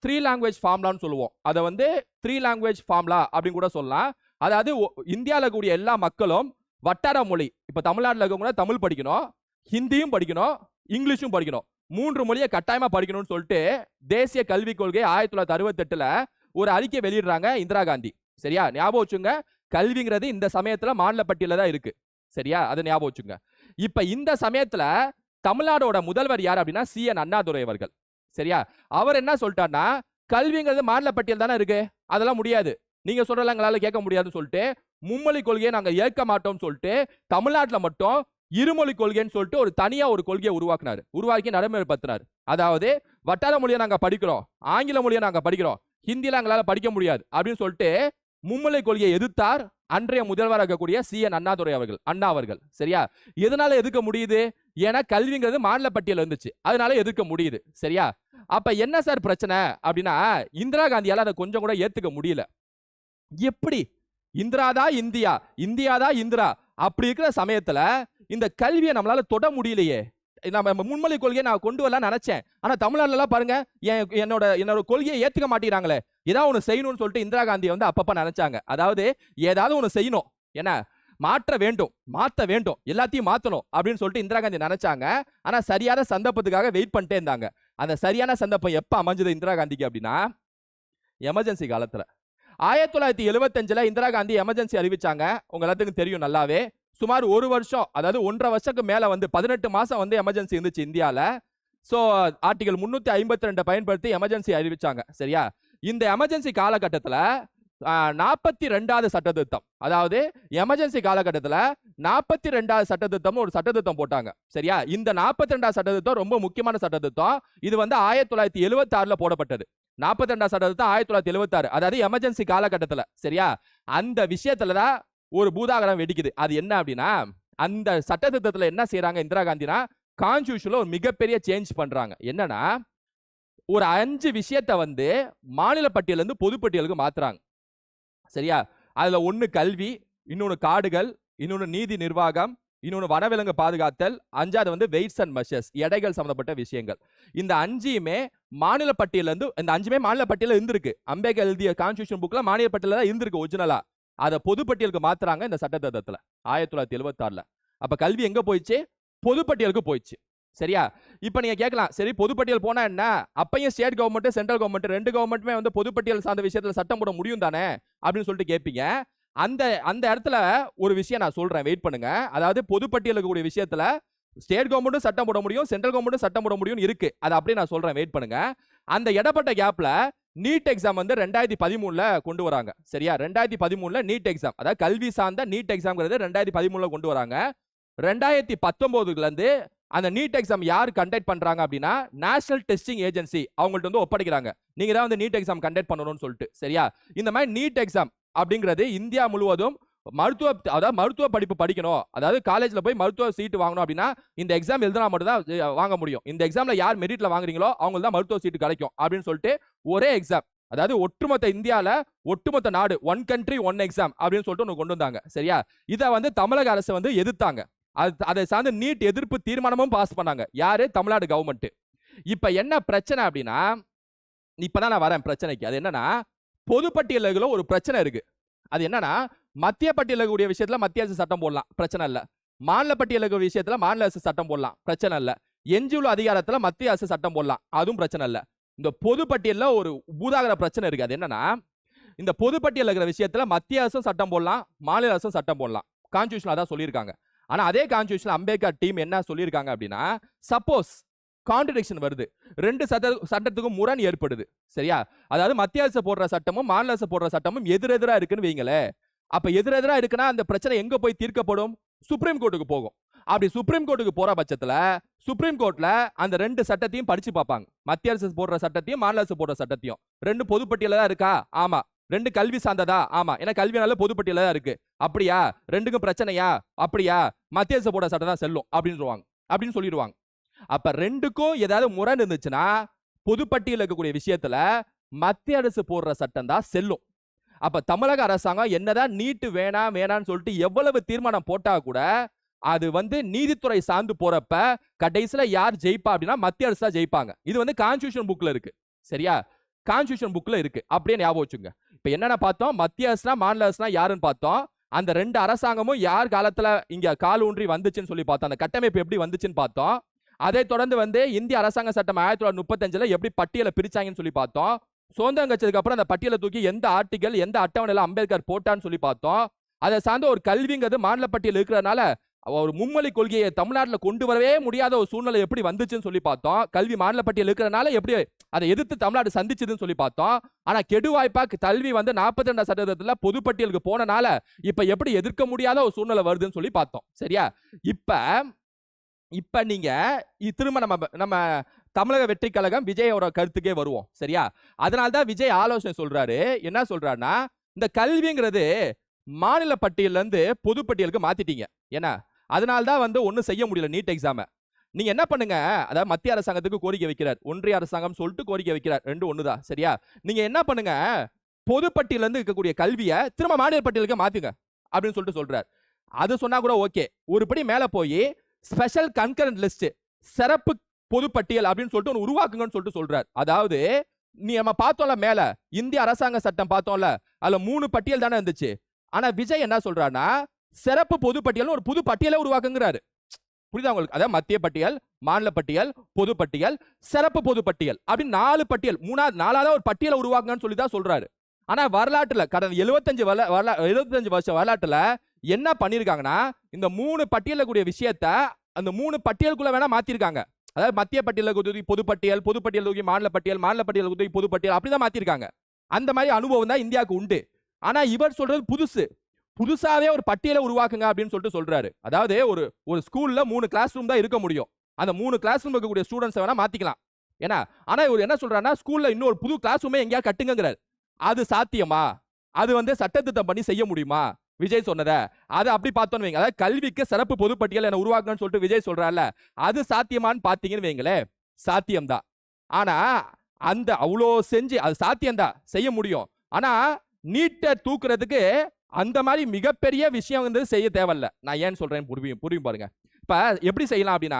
Speaker 1: த்ரீ லாங்குவேஜ் ஃபார்ம்லான்னு சொல்லுவோம். அதை வந்து த்ரீ லாங்குவேஜ் ஃபார்ம்லா அப்படின்னு கூட சொல்லலாம். அதாவது இந்தியாவில் கூடிய எல்லா மக்களும் வட்டார மொழி. இப்ப தமிழ்நாட்டில் இருக்கவங்க தமிழ் படிக்கணும் ஹிந்தியும் படிக்கணும் இங்கிலீஷும் படிக்கணும். மூன்று மொழியை கட்டாயமா படிக்கணும்னு சொல்லிட்டு தேசிய கல்விக் கொள்கை ஆயிரத்தி தொள்ளாயிரத்தி அறுபத்தெட்டில் ஒரு அறிக்கை வெளியிடுறாங்க இந்திரா காந்தி. சரியா? ஞாபகம் வச்சுங்க. கல்விங்கிறது இந்த சமயத்துல மாநில தான் இருக்கு. சரியா? அதை ஞாபகம் வச்சுங்க. இப்ப இந்த சமயத்துல தமிழ்நாடோட முதல்வர் யார் அப்படின்னா சி. என். அண்ணாதுரை அவர்கள். சரியா? அவர் என்ன சொல்லிட்டாருன்னா கல்விங்கிறது மாநில பட்டியல் தானே இருக்கு. அதெல்லாம் முடியாது. நீங்க சொல்றதெல்லாம் எங்களால் கேட்க முடியாதுன்னு சொல்லிட்டு மும்மொழி கொள்கையை நாங்க ஏற்க மாட்டோம்னு சொல்லிட்டு தமிழ்நாட்டுல மட்டும் இருமொழி கொள்கைன்னு சொல்லிட்டு ஒரு தனியா ஒரு கொள்கையை உருவாக்குனாரு. உருவாக்கி நடைமுறைப்படுத்தினார். அதாவது வட்டார மொழியை நாங்க படிக்கிறோம் ஆங்கில மொழியை நாங்க படிக்கிறோம் ஹிந்தியில் எங்களால படிக்க முடியாது அப்படின்னு சொல்லிட்டு மும்மொழி கொள்கையை எதிர்த்தார் அன்றைய முதல்வராக இருக்கக்கூடிய சி. என். அண்ணாதுரை அவர்கள் அண்ணா அவர்கள். சரியா? எதனால எதிர்க்க முடியுது? ஏன்னா கல்விங்கிறது மாநில பட்டியல் இருந்துச்சு. அதனால எதிர்க்க முடியுது. சரியா? அப்ப என்ன சார் பிரச்சனை? அப்படின்னா இந்திரா காந்தியால அதை கொஞ்சம் கூட ஏத்துக்க முடியல. எப்படி? இந்திரா தான் இந்தியா இந்தியா தான் இந்திரா. அப்படி இருக்கிற சமயத்துல இந்த கல்வியை நம்மளால தொட முடியலையே. நம்ம முன்மொழி கொள்கையை நான் கொண்டு வரலாம் நினைச்சேன். ஆனா தமிழ்நாட்டுல எல்லாம் பாருங்க என் என்னோட என்னோட கொள்கையை ஏத்துக்க மாட்டேங்கிறாங்களே. ஏதாவது ஒண்ணு செய்யணும்னு சொல்லிட்டு இந்திரா காந்தியை வந்து அப்பப்ப நினைச்சாங்க. அதாவது ஏதாவது ஒண்ணு செய்யணும். என்ன மாற்ற வேண்டும் மாத்த வேண்டும் எல்லாத்தையும் மாத்தணும் அப்படின்னு சொல்லிட்டு இந்திரா காந்தி நினைச்சாங்க. ஆனா சரியான சந்தர்ப்பத்துக்காக வெயிட் பண்ணிட்டே இருந்தாங்க. அந்த சரியான சந்தர்ப்பம் எப்ப அமைஞ்சது இந்திரா காந்திக்கு அப்படின்னா எமர்ஜென்சி காலத்துல. ஆயிரத்தி தொள்ளாயிரத்தி எழுபத்தஞ்சில் இந்திரா காந்தி எமர்ஜென்சி அறிவிச்சாங்க. உங்க எல்லாத்துக்கும் தெரியும் நல்லாவே. சுமார் ஒரு வருஷம் அதாவது ஒன்றரை வருஷத்துக்கு மேல வந்து பதினெட்டு மாசம் வந்து எமர்ஜென்சி இருந்துச்சு இந்தியால. சோ ஆர்டிகல் முன்னூத்தி ஐம்பத்தி ரெண்டு பயன்படுத்தி எமர்ஜென்சி அறிவிச்சாங்க. சரியா? இந்த எமர்ஜென்சி காலகட்டத்துல நாற்பத்தி ரெண்டாவது சட்டத்திருத்தம். அதாவது எமர்ஜென்சி காலகட்டத்துல நாற்பத்தி ரெண்டாவது சட்டத்திருத்தம் ஒரு சட்டத்திருத்தம் போட்டாங்க. சரியா? இந்த நாற்பத்தி ரெண்டாவது சட்டத்திருத்தம் ரொம்ப முக்கியமான சட்டத்திருத்தம். இது வந்து ஆயிரத்தி தொள்ளாயிரத்தி எழுபத்தி ஆறில் போடப்பட்டது. நாற்பத்தி ரெண்டாம் சட்டத்தை ஆயிரத்தி தொள்ளாயிரத்தி எழுபத்தி ஆறு அதாவது எமர்ஜென்சி காலகட்டத்துல சரியா? அந்த விஷயத்துலதான் ஒரு பூதாகரம் வெடிக்குது. அது என்ன அப்படின்னா அந்த சட்ட திட்டத்தில் என்ன செய்யறாங்க இந்திரா காந்தினா கான்ஸ்டியூஷனில் ஒரு மிகப்பெரிய சேஞ்ச் பண்றாங்க. என்னன்னா ஒரு அஞ்சு விஷயத்த வந்து மாநில பட்டியலேருந்து பொதுப்பட்டியலுக்கு மாத்துறாங்க. சரியா? அதுல ஒன்று கல்வி இன்னொன்னு காடுகள் இன்னொன்னு நீதி நிர்வாகம் இன்னொன்னு வனவிலங்கு பாதுகாத்தல் அஞ்சாவது வந்து வெயிட்ஸ் அண்ட் மெஷர்ஸ் எடைகள் சம்பந்தப்பட்ட விஷயங்கள். இந்த அஞ்சையுமே மாநில பட்டியலேருந்து இந்த அஞ்சுமே மாநில பட்டியல இருந்திருக்கு. அம்பேத்கர் எழுதிய கான்ஸ்டியூஷன் புக்ல மாநில பட்டியலில் தான் இருந்திருக்கு ஒரிஜினலா அதை பொதுப்பட்டியலுக்கு மாத்துறாங்க இந்த சட்டத்திட்டத்தில் ஆயிரத்தி தொள்ளாயிரத்தி எழுபத்தாறில் அப்போ அப்ப கல்வி எங்க போயிடுச்சு? பொதுப்பட்டியலுக்கு போயிடுச்சு. சரியா? இப்ப நீங்க கேட்கலாம் சரி பொதுப்பட்டியல் போனா என்ன? அப்பையும் ஸ்டேட் கவர்மெண்ட் சென்ட்ரல் கவர்மெண்ட் ரெண்டு கவர்மெண்ட்டுமே வந்து பொதுப்பட்டியல் சார்ந்த விஷயத்துல சட்டம் போட முடியும் தானே? அப்படின்னு சொல்லிட்டு கேட்பீங்க அந்த அந்த இடத்துல ஒரு விஷயம் நான் சொல்றேன். வெயிட் பண்ணுங்க. அதாவது பொதுப்பட்டியலுக்கு கூடிய விஷயத்துல ஸ்டேட் கவர்மெண்ட்டும் சட்டம் போட முடியும் சென்ட்ரல் கவர்மெண்ட்டும் சட்டம் போட முடியும் இருக்கு. அதை அப்படியே நான் சொல்றேன். வெயிட் பண்ணுங்க. அந்த இடப்பட்ட கேப்ல நீட் எக்ஸாம் வந்து ரெண்டாயிரத்தி பதிமூணுல கொண்டு வராங்க. சரியா? ரெண்டாயிரத்தி பதிமூணுல நீட் எக்ஸாம் அதாவது கல்வி சார்ந்த நீட் எக்ஸாம்ங்கிறது ரெண்டாயிரத்தி பதிமூணுல கொண்டு வராங்க. ரெண்டாயிரத்தி பத்தொம்போதுலேருந்து அந்த நீட் எக்ஸாம் யார் கண்டக்ட் பண்றாங்க அப்படின்னா நேஷனல் டெஸ்டிங் ஏஜென்சி அவங்கள்ட்ட வந்து ஒப்படைக்கிறாங்க. நீங்க தான் வந்து நீட் எக்ஸாம் கண்டக்ட் பண்ணணும்னு சொல்லிட்டு. சரியா? இந்த மாதிரி நீட் எக்ஸாம் அப்படிங்கிறது இந்தியா முழுவதும் மருத்துவ அதாவது மருத்துவ படிப்பு படிக்கணும். அதாவது காலேஜ்ல போய் மருத்துவ சீட்டு வாங்கணும் அப்படின்னா இந்த எக்ஸாம் எழுதினா மட்டும் தான் வாங்க முடியும். இந்த எக்ஸாம்ல யார் மெரிட்ல வாங்குறீங்களோ அவங்களுக்கு தான் மருத்துவ சீட்டு கிடைக்கும் அப்படின்னு சொல்லிட்டு ஒரே எக்ஸாம் அதாவது ஒட்டுமொத்த இந்தியால ஒட்டுமொத்த நாடு ஒன் கண்ட்ரி ஒன் எக்ஸாம் அப்படின்னு சொல்லிட்டு ஒன்று கொண்டு வந்தாங்க. சரியா? இதை வந்து தமிழக அரசு வந்து எதிர்த்தாங்க. அது அதை சார்ந்து நீட் எதிர்ப்பு தீர்மானமும் பாஸ் பண்ணாங்க. யாரு? தமிழ்நாடு கவர்மெண்ட் இப்ப என்ன பிரச்சனை அப்படின்னா இப்பதான் நான் வரேன் பிரச்சனைக்கு. அது என்னன்னா பொதுப்பட்டியலுக்குள்ள ஒரு பிரச்சனை இருக்கு. அது என்னன்னா மத்திய பட்டியலுக்கு விஷயத்துல மத்திய அரசு சட்டம் போடலாம். பிரச்சனை இல்ல. மாநில பட்டியலுக்கு விஷயத்துல மாநில அரசு சட்டம் போடலாம். பிரச்சனை இல்ல. எஞ்சியுள்ள அதிகாரத்துல மத்திய அரசு சட்டம் போடலாம். அதுவும் பிரச்சனை இல்ல. இந்த பொதுப்பட்டியல்ல ஒரு பூதாகர பிரச்சனை இருக்கு. அது என்னன்னா இந்த பொதுப்பட்டியல் இருக்கிற விஷயத்துல மத்திய அரசும் சட்டம் போடலாம் மாநில அரசும் சட்டம் போடலாம். கான்ஸ்டியூஷன் அதான் சொல்லியிருக்காங்க. ஆனா அதே கான்ஸ்டியூஷன் அம்பேத்கர் டீம் என்ன சொல்லியிருக்காங்க அப்படின்னா சப்போஸ் கான்ட்ரடிக்ஷன் வருது. ரெண்டு சட்ட சட்டத்துக்கும் முரண் ஏற்படுது. சரியா? அதாவது மத்திய அரசு போடுற சட்டமும் மாநில அரசு போடுற சட்டமும் எதிரெதிராக இருக்குன்னு வைங்களே. அப்ப எதிரெதிரா இருக்குன்னா அந்த பிரச்சனை எங்க போய் தீர்க்கப்படும்? சுப்ரீம் கோர்ட்டுக்கு போகும். அப்படி சுப்ரீம் கோர்ட்டுக்கு போற பட்சத்துல சுப்ரீம் கோர்ட்ல அந்த ரெண்டு சட்டத்தையும் படிச்சு பார்ப்பாங்க. மத்திய அரசு போடுற சட்டத்தையும் மாநில அரசு போடுற சட்டத்தையும். ரெண்டு பொதுப்பட்டியல தான் இருக்கா? ஆமா. ரெண்டு கல்வி சார்ந்ததா? ஆமா. ஏன்னா கல்வினால பொதுப்பட்டியல தான் இருக்கு. அப்படியா? ரெண்டுக்கும் பிரச்சனையா? அப்படியா? மத்திய அரசு போடுற சட்டம் தான் செல்லும். அப்படின்னு அப்படின்னு சொல்லிடுவாங்க அப்ப ரெண்டுக்கும் ஏதாவது முரண் இருந்துச்சுன்னா பொதுப்பட்டியல் இருக்கக்கூடிய விஷயத்துல மத்திய அரசு போடுற சட்டம் தான் செல்லும். அப்ப தமிழக அரசாங்கம் என்னதான் நீட்டு வேணாம் வேணான்னு சொல்லிட்டு எவ்வளவு தீர்மானம் போட்டா கூட அது வந்து நீதித்துறை சார்ந்து போறப்ப கடைசியில யார் ஜெயிப்பா அப்படின்னா மத்திய அரசு தான் ஜெயிப்பாங்க. இது வந்து கான்ஸ்டியூஷன் புக்ல இருக்கு. சரியா? கான்ஸ்டியூஷன் புக்ல இருக்கு. அப்படியே ஞாபகம் வச்சுங்க. இப்ப என்னென்ன பார்த்தோம்? மத்திய அரசுனா மாநில அரசுனா யாருன்னு பார்த்தோம்? அந்த ரெண்டு அரசாங்கமும் யார் காலத்துல இங்க கால் ஊன்றி வந்துச்சுன்னு சொல்லி பார்த்தோம். அந்த கட்டமைப்பு எப்படி வந்துச்சுன்னு பார்த்தோம்? அதை தொடர்ந்து வந்து இந்திய அரசாங்க சட்டம் ஆயிரத்தி தொள்ளாயிரத்தி முப்பத்தஞ்சுல எப்படி பட்டியலை பிரிச்சாங்கன்னு சொல்லி பார்த்தோம். சுதந்திரம் கட்சதுக்கு அப்புறம் அந்த பட்டியலை தூக்கி எந்த ஆர்டிகல் எந்த அட்டவணையில அம்பேத்கர் போட்டான்னு சொல்லி பார்த்தோம். அதை சார்ந்த ஒரு கல்விங்கிறது மாநில பட்டியல் இருக்கிறதுனால ஒரு மும்மொழி கொள்கையை தமிழ்நாட்டில் கொண்டு வரவே முடியாத ஒரு சூழ்நிலை எப்படி வந்துச்சுன்னு சொல்லி பார்த்தோம். கல்வி மாநில பட்டியல் இருக்கிறதுனால எப்படி அதை எதிர்த்து தமிழ்நாடு சந்திச்சதுன்னு சொல்லி பார்த்தோம். ஆனா கெடுவாய்ப்பாக்கு கல்வி வந்து நாற்பத்தி ரெண்டாம் சதவீதத்தில் பொதுப்பட்டியலுக்கு போனனால இப்ப எப்படி எதிர்க்க முடியாத ஒரு சூழ்நிலை வருதுன்னு சொல்லி பார்த்தோம். சரியா? இப்ப இப்ப நீங்க இது திரும்ப நம்ம நம்ம தமிழக வெற்றி கழகம் விஜயோட கருத்துக்கே வருவோம். சரியா? அதனால தான் விஜய் ஆலோசனை சொல்றாரு. என்ன சொல்கிறாருன்னா இந்த கல்விங்கிறது மாநில பட்டியல்ல இருந்து பொதுப்பட்டியலுக்கு மாத்திட்டீங்க. ஏன்னா அதனால தான் வந்து ஒன்றும் செய்ய முடியல நீட் எக்ஸாமை நீங்க என்ன பண்ணுங்க? அதாவது மத்திய அரசாங்கத்துக்கு கோரிக்கை வைக்கிறார். ஒன்றிய அரசாங்கம் சொல்லிட்டு கோரிக்கை வைக்கிறார். ரெண்டு ஒண்ணுதான் சரியா? நீங்க என்ன பண்ணுங்க? பொதுப்பட்டியலேருந்து இருக்கக்கூடிய கல்வியை திரும்ப மாநில பட்டியலுக்கு மாத்துங்க. அப்படின்னு சொல்லிட்டு சொல்கிறார் அது சொன்னா கூட ஓகே. ஒருபடி மேல போய் ஸ்பெஷல் கன்கரண்ட் லிஸ்ட் சிறப்பு பொதுப்பட்டியல் அப்படின்னு சொல்லிட்டு ஒன்று உருவாக்குங்கன்னு சொல்லிட்டு சொல்றார். அதாவது நீ நம்ம பார்த்தோம்ல மேல இந்திய அரசாங்க சட்டம் பார்த்தோம்ல அதுல மூணு பட்டியல் தானே இருந்துச்சு. ஆனா விஜய் என்ன சொல்றாருன்னா சிறப்பு பொதுப்பட்டியல் ஒரு புது பட்டியலை உருவாக்குங்கிறாரு. புரியுதா உங்களுக்கு? அதாவது மத்திய பட்டியல் மாநில பட்டியல் பொது பட்டியல் சிறப்பு பொது பட்டியல் அப்படின்னு நாலு பட்டியல் மூணாவது நாலாவது ஒரு பட்டியலை உருவாக்குங்கன்னு சொல்லி தான் சொல்றாரு. ஆனா வரலாற்றுல கடந்த 75 வரலா வரலா 75 வருஷம் வரலாற்றுல என்ன பண்ணிருக்காங்கன்னா இந்த மூணு பட்டியலில் கூடிய விஷயத்த அந்த மூணு பட்டியலுக்குள்ள வேணா மாத்திருக்காங்க. அதாவது மத்திய பட்டியலில் தூக்கி பொதுப்பட்டியல் பொதுப்பட்டியல் பொது தூக்கி மாநில பட்டியல் மாநில பட்டியல் தூக்கி பொதுப்பட்டியல் அப்படி அப்படிதான் மாத்திருக்காங்க. அந்த மாதிரி அனுபவம் தான் இந்தியாவுக்கு உண்டு. ஆனா இவர் சொல்றது புதுசு. புதுசாவே ஒரு பட்டியலை உருவாக்குங்க அப்படின்னு சொல்லிட்டு சொல்றாரு. அதாவது ஒரு ஒரு ஸ்கூல்ல மூணு கிளாஸ் ரூம் தான் இருக்க முடியும். அந்த மூணு கிளாஸ் ரூம் இருக்கக்கூடிய ஸ்டூடெண்ட்ஸை வேணா மாத்திக்கலாம். ஏன்னா ஆனா இவர் என்ன சொல்றாருன்னா ஸ்கூல்ல இன்னொரு புது கிளாஸ் ரூமே எங்கேயா கட்டுங்கிறார் அது சாத்தியமா? அது வந்து சட்டத்திட்டம் பண்ணி செய்ய முடியுமா? விஜய் சொன்னதை. அதை அப்படி பார்த்தோன்னு வைங்க. அதாவது கல்விக்கு சிறப்பு பொதுப்பட்டியல் என்ன உருவாக்கணும்னு சொல்லிட்டு விஜய் சொல்றாருல அது சாத்தியமான்னு பார்த்தீங்கன்னு வைங்களேன் சாத்தியம்தான். ஆனா அந்த அவ்வளோ செஞ்சு அது சாத்தியம்தான் செய்ய முடியும். ஆனா நீட்டை தூக்குறதுக்கு அந்த மாதிரி மிகப்பெரிய விஷயம் வந்து செய்ய தேவையில்ல. நான் ஏன் சொல்றேன் புரியும் புரியும் பாருங்க. இப்போ எப்படி செய்யலாம் அப்படின்னா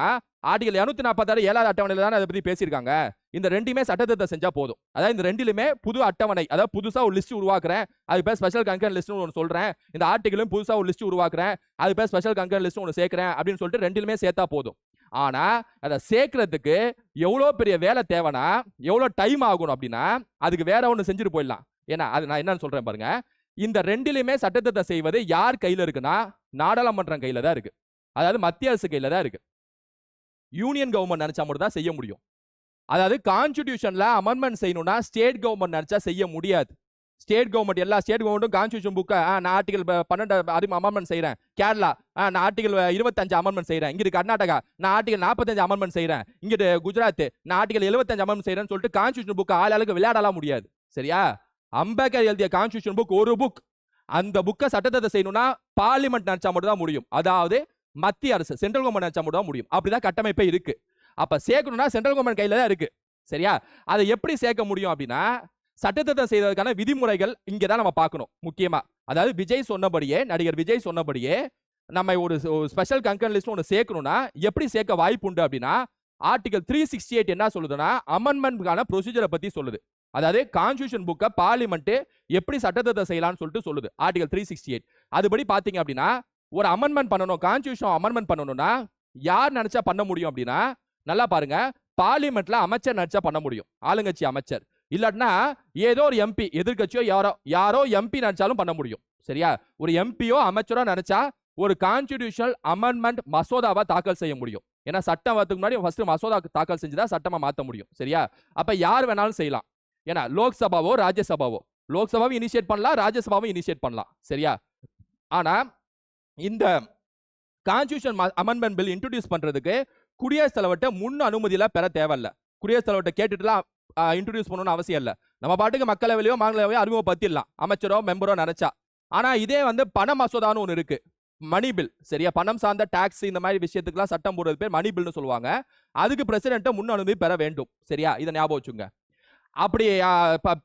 Speaker 1: ஆர்டிகல் இருநூத்தி நாற்பத்தாறு ஏழாவது அட்டவணையில தான் அதை பத்தி பேசியிருக்காங்க. இந்த ரெண்டுமே சட்டத்திருத்தம் செஞ்சா போதும். அதாவது இந்த ரெண்டிலுமே புது அட்டவணை அதாவது புதுசாக ஒரு லிஸ்ட் உருவாக்குறேன் அது பேர் ஸ்பெஷல் கங்கன் லிஸ்ட் ஒன்று சொல்றேன். இந்த ஆர்டிகளும் புதுசாக ஒரு லிஸ்ட் உருவாக்குறேன் அது பேர் ஸ்பெஷல் கங்கன் லிஸ்ட் ஒன்று சேர்க்குறேன் அப்படின்னு சொல்லிட்டு ரெண்டிலுமே சேர்த்தா போதும். ஆனா அதை சேர்க்கறதுக்கு எவ்வளோ பெரிய வேலை தேவைன்னா எவ்வளோ டைம் ஆகணும் அப்படின்னா அதுக்கு வேற ஒன்று செஞ்சுட்டு போயிடலாம். ஏன்னா அது நான் என்னன்னு சொல்றேன் பாருங்க. இந்த ரெண்டிலுமே சட்டத்திருத்தம் செய்வது யார் கையில இருக்குன்னா நாடாளுமன்றம் கையில தான் இருக்கு. அதாவது மத்திய அரசு கையில தான் இருக்கு. யூனியன் கவர்மெண்ட் நினைச்சா மட்டும் தான் செய்ய முடியும். அதாவது கான்ஸ்டிடியூஷன்ல அமெண்ட்மெண்ட் செய்யணும்னா ஸ்டேட் கவர்மெண்ட் நினைச்சா செய்ய முடியாது. ஸ்டேட் கவர்மெண்ட் எல்லா ஸ்டேட் கவர்மெண்ட்டும் கான்ஸ்டியூஷன் புக்கை நான் ஆர்டிகல் பன்னெண்டு அறிமுக அமெண்ட்மெண்ட் செய்கிறேன் கேரளா நான் ஆர்டிகல் இருபத்தஞ்சு அமெண்ட்மெண்ட் செய்கிறேன் இங்கிட்டு கர்நாடகா நான் ஆர்டிகல் நாற்பத்தஞ்சு அமெண்ட்மெண்ட் செய்கிறேன் இங்கிட்டு குஜராத் நான் ஆர்டிகல் எழுபத்தஞ்சு அமெண்ட்மெண்ட் செய்கிறேன்னு சொல்லிட்டு கான்ஸ்டியூஷன் புக் ஆள் அளவுக்கு விளையாடலாம் முடியாது. சரியா? அம்பேத்கர் எழுதிய கான்ஸ்டியூஷன் புக் ஒரு புக் அந்த புக்கை சட்டத்தை செய்யணும்னா பார்லிமெண்ட் நினச்சா மட்டும் தான் முடியும். அதாவது மத்திய அரசு சென்ட்ரல் கவர்மெண்ட் நினைச்சா மட்டும் தான் முடியும். அப்படிதான் கட்டமைப்பே இருக்கு. அப்ப சேர்க்கணும்னா சென்ட்ரல் கவர்மெண்ட் கையில தான் இருக்கு. சரியா? அதை எப்படி சேர்க்க முடியும் அப்படின்னா சட்டத்திட்டம் செய்வதற்கான விதிமுறைகள் இங்கே தான் நம்ம பார்க்கணும் முக்கியமா. அதாவது விஜய் சொன்னபடியே நடிகர் விஜய் சொன்னபடியே நம்ம ஒரு ஸ்பெஷல் கன்கன் லிஸ்ட் ஒன்று சேர்க்கணும்னா எப்படி சேர்க்க வாய்ப்பு உண்டு அப்படின்னா ஆர்டிகல் த்ரீ சிக்ஸ்டி எயிட் என்ன சொல்லுதுன்னா அமெண்ட்மெண்ட்கான ப்ரொசீஜரை பத்தி சொல்லுது. அதாவது கான்ஸ்டியூஷன் புக்கை பார்லிமெண்ட் எப்படி சட்டத்திட்டம் செய்யலாம்னு சொல்லிட்டு சொல்லுது ஆர்டிகல் த்ரீ சிக்ஸ்டி எயிட் அதுபடி பாத்தீங்க அப்படின்னா ஒரு அமெண்ட்மெண்ட் பண்ணணும் கான்ஸ்டியூஷன் அமெண்ட்மெண்ட் பண்ணணும்னா யார் நினைச்சா பண்ண முடியும் அப்படின்னா நல்லா பாருங்க பார்லிமெண்ட்ல அமைச்சர் நினைச்சா பண்ண முடியும் ஆளுங்கட்சி அமைச்சர். இல்லாட்டினா ஏதோ ஒரு எம்பி எதிர்க்கட்சியோ யாரோ யாரோ எம்பி நினைச்சாலும் பண்ண முடியும் சரியா? ஒரு எம்பியோ அமைச்சரோ நினைச்சா ஒரு கான்ஸ்டிடியூஷனல் அமெண்ட்மெண்ட் மசோதாவை தாக்கல் செய்ய முடியும். ஏன்னா சட்டம் வரதுக்கு முன்னாடி ஃபர்ஸ்ட் மசோதா தாக்கல் செஞ்சுதான் சட்டமா மாத்த முடியும் சரியா? அப்ப யார் வேணாலும் செய்யலாம். ஏன்னா லோக்சபாவோ ராஜ்யசபாவோ லோக்சபாவும் இனிஷியேட் பண்ணலாம் ராஜ்யசபாவும் இனிஷியேட் பண்ணலாம் சரியா? ஆனா இந்த கான்ஸ்டியூஷன் அமெண்ட்மெண்ட் பில் இன்ட்ரடியூஸ் பண்றதுக்கு குடியரசுத் தலைவர்கிட்ட முன் அனுமதியெல்லாம் பெற தேவையில்ல. குடியரசுத் தலைவர்கிட்ட கேட்டுட்டுலாம் இன்ட்ரடியூஸ் பண்ணணும்னு அவசியம் இல்லை. நம்ம பாட்டுக்கு மக்களவையிலையோ மாநிலவையோ அறிமுகப்படுத்திடலாம். அமைச்சரோ மெம்பரோ நினைச்சா. ஆனால் இதே வந்து பண மசோதான்னு ஒன்று இருக்கு. மணி பில் சரியா? பணம் சார்ந்த டாக்ஸ் இந்த மாதிரி விஷயத்துக்குலாம் சட்டம் போடுறது பேர் மணி பில்னு சொல்லுவாங்க. அதுக்கு பிரசிடென்ட்டை முன் அனுமதி பெற வேண்டும். சரியா? இதை ஞாபகம் வச்சுங்க அப்படி ஆ,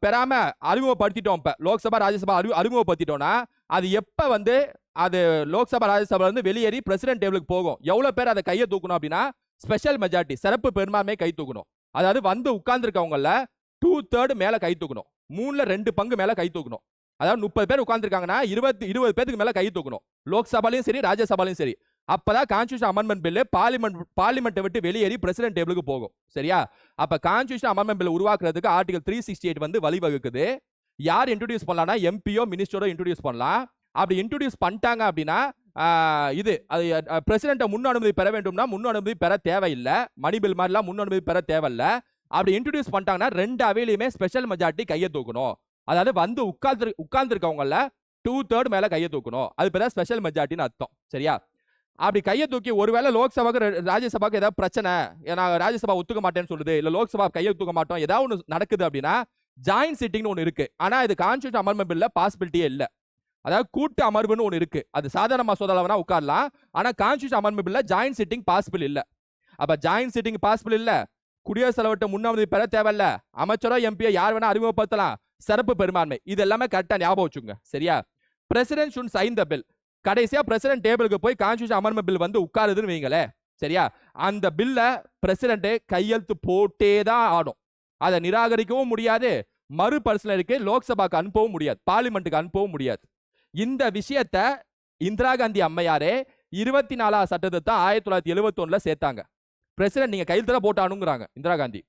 Speaker 1: பெறாம அறிமுகப்படுத்திட்டோம் இப்போ. லோக்சபா ராஜ்யசபா அறிவு அறிமுகப்படுத்திட்டோம்னா அது எப்ப வந்து அது லோக்சபா ராஜ்யசபா வந்து வெளியேறி பிரசிடென்ட் டேபிளுக்கு போகும்? எவ்வளோ பேர் அதை கையை தூக்கணும் அப்படின்னா ஸ்பெஷல் மெஜாரிட்டி சிறப்பு பெரும்பான்மையை கை தூக்கணும். அதாவது வந்து உட்கார்ந்துருக்கவங்கள டூ தேர்டு மேல கை தூக்கணும். மூணுல ரெண்டு பங்கு மேல கை தூக்கணும். அதாவது முப்பது பேர் உட்காந்துருக்காங்கன்னா இருபத்தி இருபது பேருக்கு மேல கை தூக்கணும். லோக்சபாலையும் சரி ராஜ்யசபாலையும் சரி. அப்பதான் கான்ஸ்டியூஷன் அமெண்ட்மெண்ட் பில்லு பார்லிமெண்ட் பார்லிமெண்ட்டை விட்டு வெளியேறி பிரசிடென்ட் டேபிளுக்கு போகும். சரியா? அப்ப கான்ஸ்டியூஷன் அமெண்ட்மெண்ட் பில் உருவாக்குறதுக்கு ஆர்டிகல் த்ரீ சிக்ஸ்டி எயிட் வந்து வழிவகுக்குது. யார் இன்ட்ரடியூஸ் பண்ணலாம்னா எம்பியோ மினிஸ்டரோ இன்ட்ரடியூஸ் பண்ணலாம். அப்படி இன்ட்ரடியூஸ் பண்ணிட்டாங்க அப்படின்னா இது அது பிரசிடென்ட்டை முன் அனுமதி பெற வேண்டும்னா முன் அனுமதி பெற தேவையில்லை. மணி பில் மாதிரிலாம் முன் அனுமதி பெற தேவையில்ல. அப்படி இன்ட்ரடியூஸ் பண்ணிட்டாங்கன்னா ரெண்டு அவையிலையுமே ஸ்பெஷல் மெஜாரிட்டி கையை தூக்கணும். அதாவது வந்து உட்கார்ந்து உட்கார்ந்துருக்கவங்கள டூ தேர்ட் மேல கையை தூக்கணும். அது பேர் ஸ்பெஷல் மெஜாரிட்டின்னு அர்த்தம். சரியா? அப்படி கையை தூக்கி ஒருவேளை லோக்சபாக்கு ராஜ்யசபாக்கு ஏதாவது பிரச்சனை ஏன்னா ராஜ்யசபா ஒத்துக்க மாட்டேன்னு சொல்லுது இல்ல லோக்சபா கையை தூக்க மாட்டோம் ஏதாவது ஒன்று நடக்குது அப்படின்னா ஜாயின் சிட்டிங்னு ஒன்று இருக்கு. ஆனா இது கான்ஸ்டியூஷன் அமர்வு பில்ல பாசிபிலிட்டியே இல்ல. அதாவது கூட்டு அமர்வுன்னு ஒன்று இருக்கு. அது சாதாரண மசோதால வேணா உட்காரலாம். ஆனா கான்ஸ்டியூஷன் அமர்வு பில்ல ஜாயின் சிட்டிங் பாசிபிள் இல்ல. அப்ப ஜாயின் சிட்டிங் பாசிபிள் இல்ல. குடியரசு தலைவர்கிட்ட முன்னாமதி பெற தேவையில்ல. அமைச்சரோ எம்பியோ யார் வேணா அறிமுகப்படுத்தலாம். சிறப்பு பெரும்பான்மை. இது எல்லாமே கரெக்டா ஞாபகம் வச்சுங்க சரியா? President should sign the bill கடைசியா பிரசிடென்ட் டேபிளுக்கு போய் கான்ஸ்டியூஷன் அமெண்ட்மெண்ட் பில் வந்து உட்காருதுன்னு வைங்களேன். சரியா? அந்த பில்ல பிரசிடென்ட்டு கையெழுத்து போட்டே தான் ஆடும் அதை நிராகரிக்கவும் முடியாது. மறுபரிசீலனைக்கு லோக்சபாக்கு அனுப்பவும் முடியாது. பார்லிமெண்ட்டுக்கு அனுப்பவும் முடியாது. இந்த விஷயத்த இந்திரா காந்தி அம்மையாரே இருபத்தி நாலாவது சட்டத்தை ஆயிரத்தி தொள்ளாயிரத்தி எழுபத்தி சேர்த்தாங்க. பிரசிடென்ட் நீங்க கையில் தான் போட்டானுங்கிறாங்க Indira Gandhi.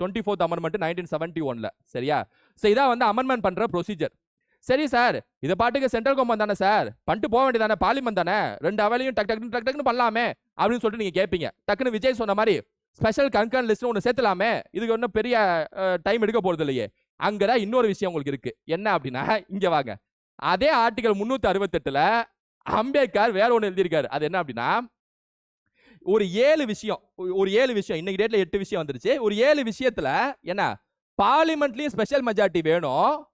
Speaker 1: Twenty fourth amendment nineteen seventy ஒன்ல. சரியா? ஸோ இதான் வந்து அமெண்ட்மெண்ட் பண்ற ப்ரொசீஜர் சரி சார் இதை பாட்டுக்கு சென்ட்ரல் கவர்மெண்ட் தானே சார்? பண்ணிட்டு போக வேண்டியதானே பார்லிமெண்ட் தானே? ரெண்டு அவையிலையும் டக் டக்குன்னு டக் டக்குன்னு பண்ணலாமே அப்படின்னு சொல்லிட்டு நீங்க கேட்பீங்க டக்குன்னு விஜய் சொன்ன மாதிரி ஸ்பெஷல் கன்கர்ன் லிஸ்ட் ஒன்று சேர்த்தலாமே. இதுக்கு ஒன்றும் பெரிய டைம் எடுக்க போகிறது இல்லையே. அங்கதான் இன்னொரு விஷயம் உங்களுக்கு இருக்கு. என்ன அப்படின்னா இங்க வாங்க. அதே ஆர்டிகல் முன்னூத்தி அறுபத்தெட்டில் அம்பேத்கர் வேற ஒன்று எழுதியிருக்காரு. அது என்ன அப்படின்னா ஒரு ஏழு விஷயம் ஒரு- ஏழு விஷயம் இன்னைக்கு டேட்டில் எட்டு விஷயம் வந்துருச்சு. ஒரு ஏழு விஷயத்துல என்ன பார்லிமெண்ட்லேயும் ஸ்பெஷல் மெஜாரிட்டி வேணும்.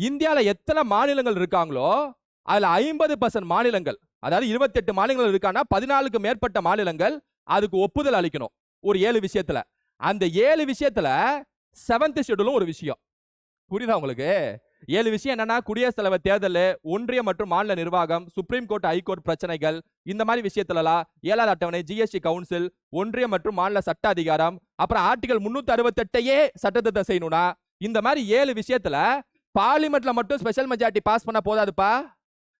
Speaker 1: இந்தியால எத்தனை மாநிலங்கள் இருக்காங்களோ அதுல ஐம்பது பர்சன்ட் மாநிலங்கள் அதாவது இருபத்தெட்டு மாநிலங்கள் இருக்கான்னா பதினாலுக்கு மேற்பட்ட மாநிலங்கள் அதுக்கு ஒப்புதல் அளிக்கணும். ஒரு ஏழு விஷயத்துல. அந்த ஏழு விஷயத்துல செவன்த் ஷெட்யூலும் ஒரு விஷயம். புரியுதா உங்களுக்கு? ஏழு விஷயம் என்னன்னா குடியரசுத் தலைவர் தேர்தல் ஒன்றிய மற்றும் மாநில நிர்வாகம் சுப்ரீம் கோர்ட் ஹைகோர்ட் பிரச்சனைகள் இந்த மாதிரி விஷயத்துலலாம் ஏழாவது அட்டவணை ஜிஎஸ்டி கவுன்சில் ஒன்றிய மற்றும் மாநில சட்ட அதிகாரம் அப்புறம் ஆர்டிகல் முன்னூத்தி அறுபத்தெட்டையே சட்டத்திட்டம் செய்யணும்னா இந்த மாதிரி ஏழு விஷயத்துல பார்லிமெண்ட்ல மட்டும் ஸ்பெஷல் மெஜாரிட்டி பாஸ் பண்ண போதாதுப்பா?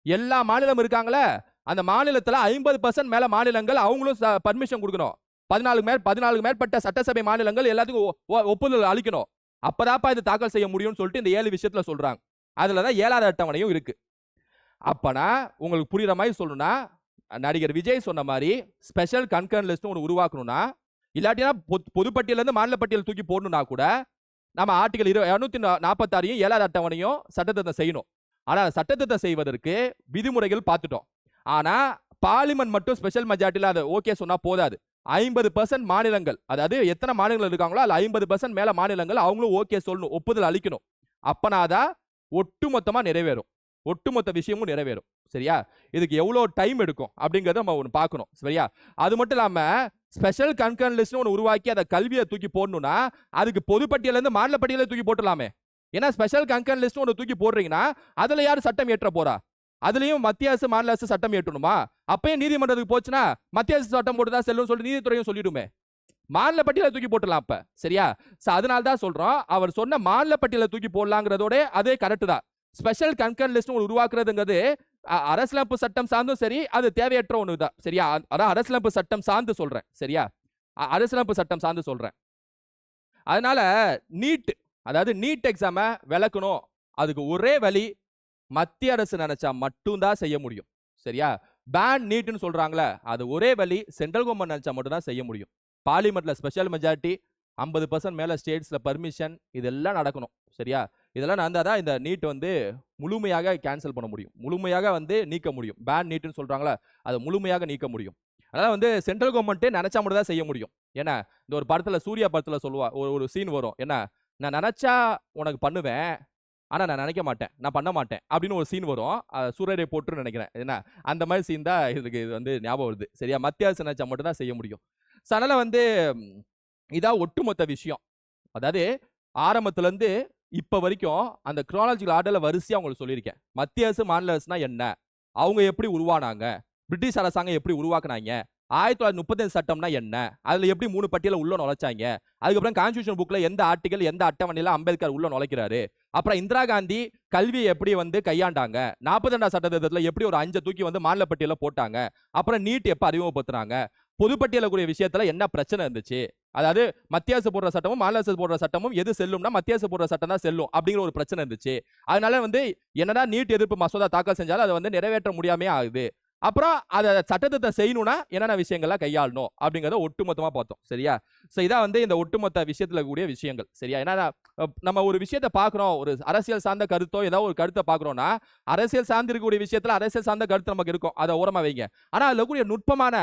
Speaker 1: எல்லா மாநிலம் இருக்காங்களே அந்த மாநிலத்துல ஐம்பது பர்சன்ட் மேல மாநிலங்கள் அவங்களும் பர்மிஷன் கொடுக்கணும். பதினாலு மேற் பதினாலுக்கு மேற்பட்ட சட்டசபை மாநிலங்கள் எல்லாத்துக்கும் ஒப்புதல் அளிக்கணும். அப்பதாப்பா இது தாக்கல் செய்ய முடியும்னு சொல்லிட்டு இந்த ஏழு விஷயத்துல சொல்றாங்க. அதுலதான் ஏழாவது அட்டவணையும் இருக்கு. அப்பனா உங்களுக்கு புரியுற மாதிரி சொல்லணும்னா நடிகர் விஜய் சொன்ன மாதிரி ஸ்பெஷல் கன்கர்ன் லிஸ்ட் ஒன்று உருவாக்கணும்னா இல்லாட்டினா பொது- இருந்து மாநில பட்டியல் தூக்கி போடணும்னா கூட நம்ம ஆர்டிகல் இரு இரநூத்தி நாற்பத்தாறையும் ஏழாவது அட்டவணையும் சட்டத்திட்டம் செய்யணும். ஆனா சட்டத்திட்டம் செய்வதற்கு விதிமுறைகள் பார்த்துட்டோம். ஆனா பார்லிமெண்ட் மட்டும் ஸ்பெஷல் மெஜாரிட்டியில் அதை ஓகே சொன்னா போதாது. ஐம்பது பர்சன்ட் மாநிலங்கள். அதாவது எத்தனை மாநிலங்கள் இருக்காங்களோ அதுல ஐம்பது பர்சன்ட் மேல மாநிலங்கள் அவங்களும் ஓகே சொல்லணும் ஒப்புதல் அளிக்கணும். அப்பனாதான் ஒட்டுமொத்தமா நிறைவேறும். ஒட்டுமொத்த விஷயமும் நிறைவேறும். சரியா? இதுக்கு எவ்வளோ டைம் எடுக்கும் அப்படிங்கறத நம்ம ஒன்று பார்க்கணும். சரியா? அது மட்டும் இல்லாம ஸ்பெஷல் கன்கர்ன் லிஸ்ட்னு ஒன்று உருவாக்கி அதை கல்வியை தூக்கி போடணும்னா அதுக்கு பொதுப்பட்டியலேருந்து மாநில பட்டியலே தூக்கி போட்டுடலாமே. ஏன்னா ஸ்பெஷல் கன்கர்ன் லிஸ்ட்னு ஒன்று தூக்கி போடுறீங்கன்னா அதுல யார் சட்டம் ஏற்ற போறா? அதுலயும் மத்திய அரசு மாநில அரசு சட்டம் ஏற்றணுமா? அப்பயும் நீதிமன்றத்துக்கு போச்சுன்னா மத்திய அரசு சட்டம் போட்டு தான் செல்லும் சொல்லி நீதித்துறையும் சொல்லிடுமே. மாநில பட்டியலை தூக்கி போட்டுலாம் அப்ப சரியா? சோ அதனால தான் சொல்றோம் அவர் சொன்ன மாநில பட்டியலை தூக்கி போடலாங்கிறதோட அதே கரெக்ட் தான். ஸ்பெஷல் கன்கர்ன் லிஸ்ட் ஒன்று உருவாக்குறதுங்கிறது அரசியலமைப்பு சட்டம் சார்ந்தும் சரி அது தேவையற்ற ஒன்று தான் சரியா? அதான் அரசியலமைப்பு சட்டம் சார்ந்து சொல்றேன் சரியா? அரசியலமைப்பு சட்டம் சார்ந்து சொல்றேன். அதனால நீட் அதாவது நீட் எக்ஸாமை விளக்கணும். அதுக்கு ஒரே வழி மத்திய அரசு நினைச்சா மட்டும்தான் செய்ய முடியும். சரியா? பேன் நீட்னு சொல்றாங்களே அது ஒரே வழி சென்ட்ரல் கவர்மெண்ட் நினைச்சா மட்டும்தான் செய்ய முடியும். பார்லிமெண்ட்ல ஸ்பெஷல் மெஜாரிட்டி ஐம்பது பர்சன்ட் மேல ஸ்டேட்ஸ்ல பர்மிஷன் இதெல்லாம் நடக்கணும். சரியா? இதெல்லாம் நடந்தாதான் இந்த நீட் வந்து முழுமையாக கேன்சல் பண்ண முடியும். முழுமையாக வந்து நீக்க முடியும். பேன் நீட்னு சொல்றாங்களா அதை முழுமையாக நீக்க முடியும். அதனால வந்து சென்ட்ரல் கவர்மெண்ட்டே நினைச்சா மட்டும் தான் செய்ய முடியும். ஏன்னா இந்த ஒரு படத்துல சூர்யா படத்துல சொல்லுவா ஒரு ஒரு சீன் வரும். என்ன? நான் நினச்சா உனக்கு பண்ணுவேன் ஆனா நான் நினைக்க மாட்டேன். நான் பண்ண மாட்டேன். அப்படின்னு ஒரு சீன் வரும். அஹ் சூரியரை போட்டுன்னு நினைக்கிறேன். என்ன? அந்த மாதிரி சீன் தான் இதுக்கு இது வந்து ஞாபகம் வருது. சரியா? மத்திய அரசு நினைச்சா மட்டும் தான் செய்ய முடியும். ஸோ வந்து இதான் ஒட்டுமொத்த விஷயம். அதாவது ஆரம்பத்துலேருந்து இப்போ வரைக்கும் அந்த குரோனாலஜிக்கல் ஆர்டரில் வரிசையாக உங்களுக்கு சொல்லியிருக்கேன். மத்திய அரசு மாநில அரசுனா என்ன? அவங்க எப்படி உருவானாங்க? பிரிட்டிஷ் அரசாங்கம் எப்படி உருவாக்குனாங்க? ஆயிரத்தி தொள்ளாயிரத்தி முப்பத்தஞ்சு சட்டம்னா என்ன? அதுல எப்படி மூணு பட்டியல உள்ள நுழைச்சாங்க? அதுக்கப்புறம் கான்ஸ்டியூஷன் புக்ல எந்த ஆர்டிகல் எந்த அட்டவணையில அம்பேத்கர் உள்ள நுழைக்கிறாரு? அப்புறம் இந்திரா காந்தி கல்வியை எப்படி வந்து கையாண்டாங்க? நாற்பத்தி ரெண்டாம் எப்படி ஒரு அஞ்சை தூக்கி வந்து மாநில பட்டியலில் போட்டாங்க? அப்புறம் நீட் எப்ப அறிமுகப்படுத்துறாங்க? பொதுப்பட்டியல கூடிய விஷயத்துல என்ன பிரச்சனை இருந்துச்சு? அதாவது மத்திய அரசு போடுற சட்டமும் மாநில அரசு போடுற சட்டமும் எது செல்லும்னா மத்திய அரசு போடுற சட்டம் தான் செல்லும் அப்படிங்கிற ஒரு பிரச்சனை இருந்துச்சு. அதனால வந்து என்னடா நீட் எதிர்ப்பு மசோதா தாக்கல் செஞ்சாலும் அதை வந்து நிறைவேற்ற முடியாமே ஆகுது. அப்புறம் அதை சட்டத்தை செய்யணும்னா என்னென்ன விஷயங்கள்லாம் கையாளணும் அப்படிங்கிறத ஒட்டுமொத்தமா பார்த்தோம். சரியா? ஸோ இதான் வந்து இந்த ஒட்டுமொத்த விஷயத்துல கூடிய விஷயங்கள். சரியா? ஏன்னா நம்ம ஒரு விஷயத்தை பார்க்குறோம் ஒரு அரசியல் சார்ந்த கருத்தோ ஏதாவது ஒரு கருத்தை பார்க்குறோம்னா அரசியல் சார்ந்து இருக்கக்கூடிய விஷயத்துல அரசியல் சார்ந்த கருத்து நமக்கு இருக்கும். அதை ஓரமா வைங்க. ஆனா அதுல கூடிய நுட்பமான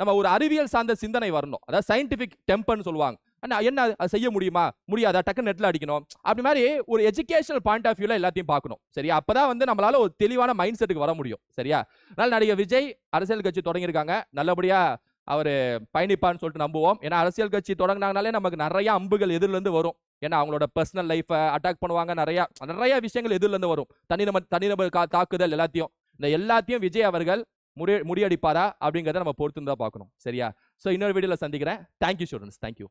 Speaker 1: நம்ம ஒரு அறிவியல் சார்ந்த சிந்தனை வரணும். அதாவது சயின்டிபிக் டெம்பர்னு சொல்லுவாங்க. அண்ணா என்ன அது? செய்ய முடியுமா? முடியாதா? டக்குன்னு நெட்ல அடிக்கணும். அப்படி மாதிரி ஒரு எஜுகேஷனல் பாயிண்ட் ஆஃப் வியூவில் எல்லாத்தையும் பார்க்கணும். சரியா? அப்பதான் வந்து நம்மளால ஒரு தெளிவான மைண்ட் செட்டுக்கு வர முடியும். சரியா? அதனால நடிகர் விஜய் அரசியல் கட்சி தொடங்கியிருக்காங்க. நல்லபடியா அவர் பயணிப்பான்னு சொல்லிட்டு நம்புவோம். ஏன்னா அரசியல் கட்சி தொடங்கினாங்கனாலே நமக்கு நிறைய அம்புகள் எதிர்லேருந்து வரும். ஏன்னா அவங்களோட பர்சனல் லைஃப்பை அட்டாக் பண்ணுவாங்க. நிறையா நிறைய விஷயங்கள் எதிர்லேருந்து வரும். தனிநபர் தனிநபர் கா- தாக்குதல் எல்லாத்தையும். இந்த எல்லாத்தையும் விஜய் அவர்கள் முடி முடியடிப்பாரா அப்படிங்கிறத நம்ம பொறுத்து தான் பார்க்கணும். சரியா? ஸோ இன்னொரு வீடியோவில் சந்திக்கிறேன். Thank you students thank you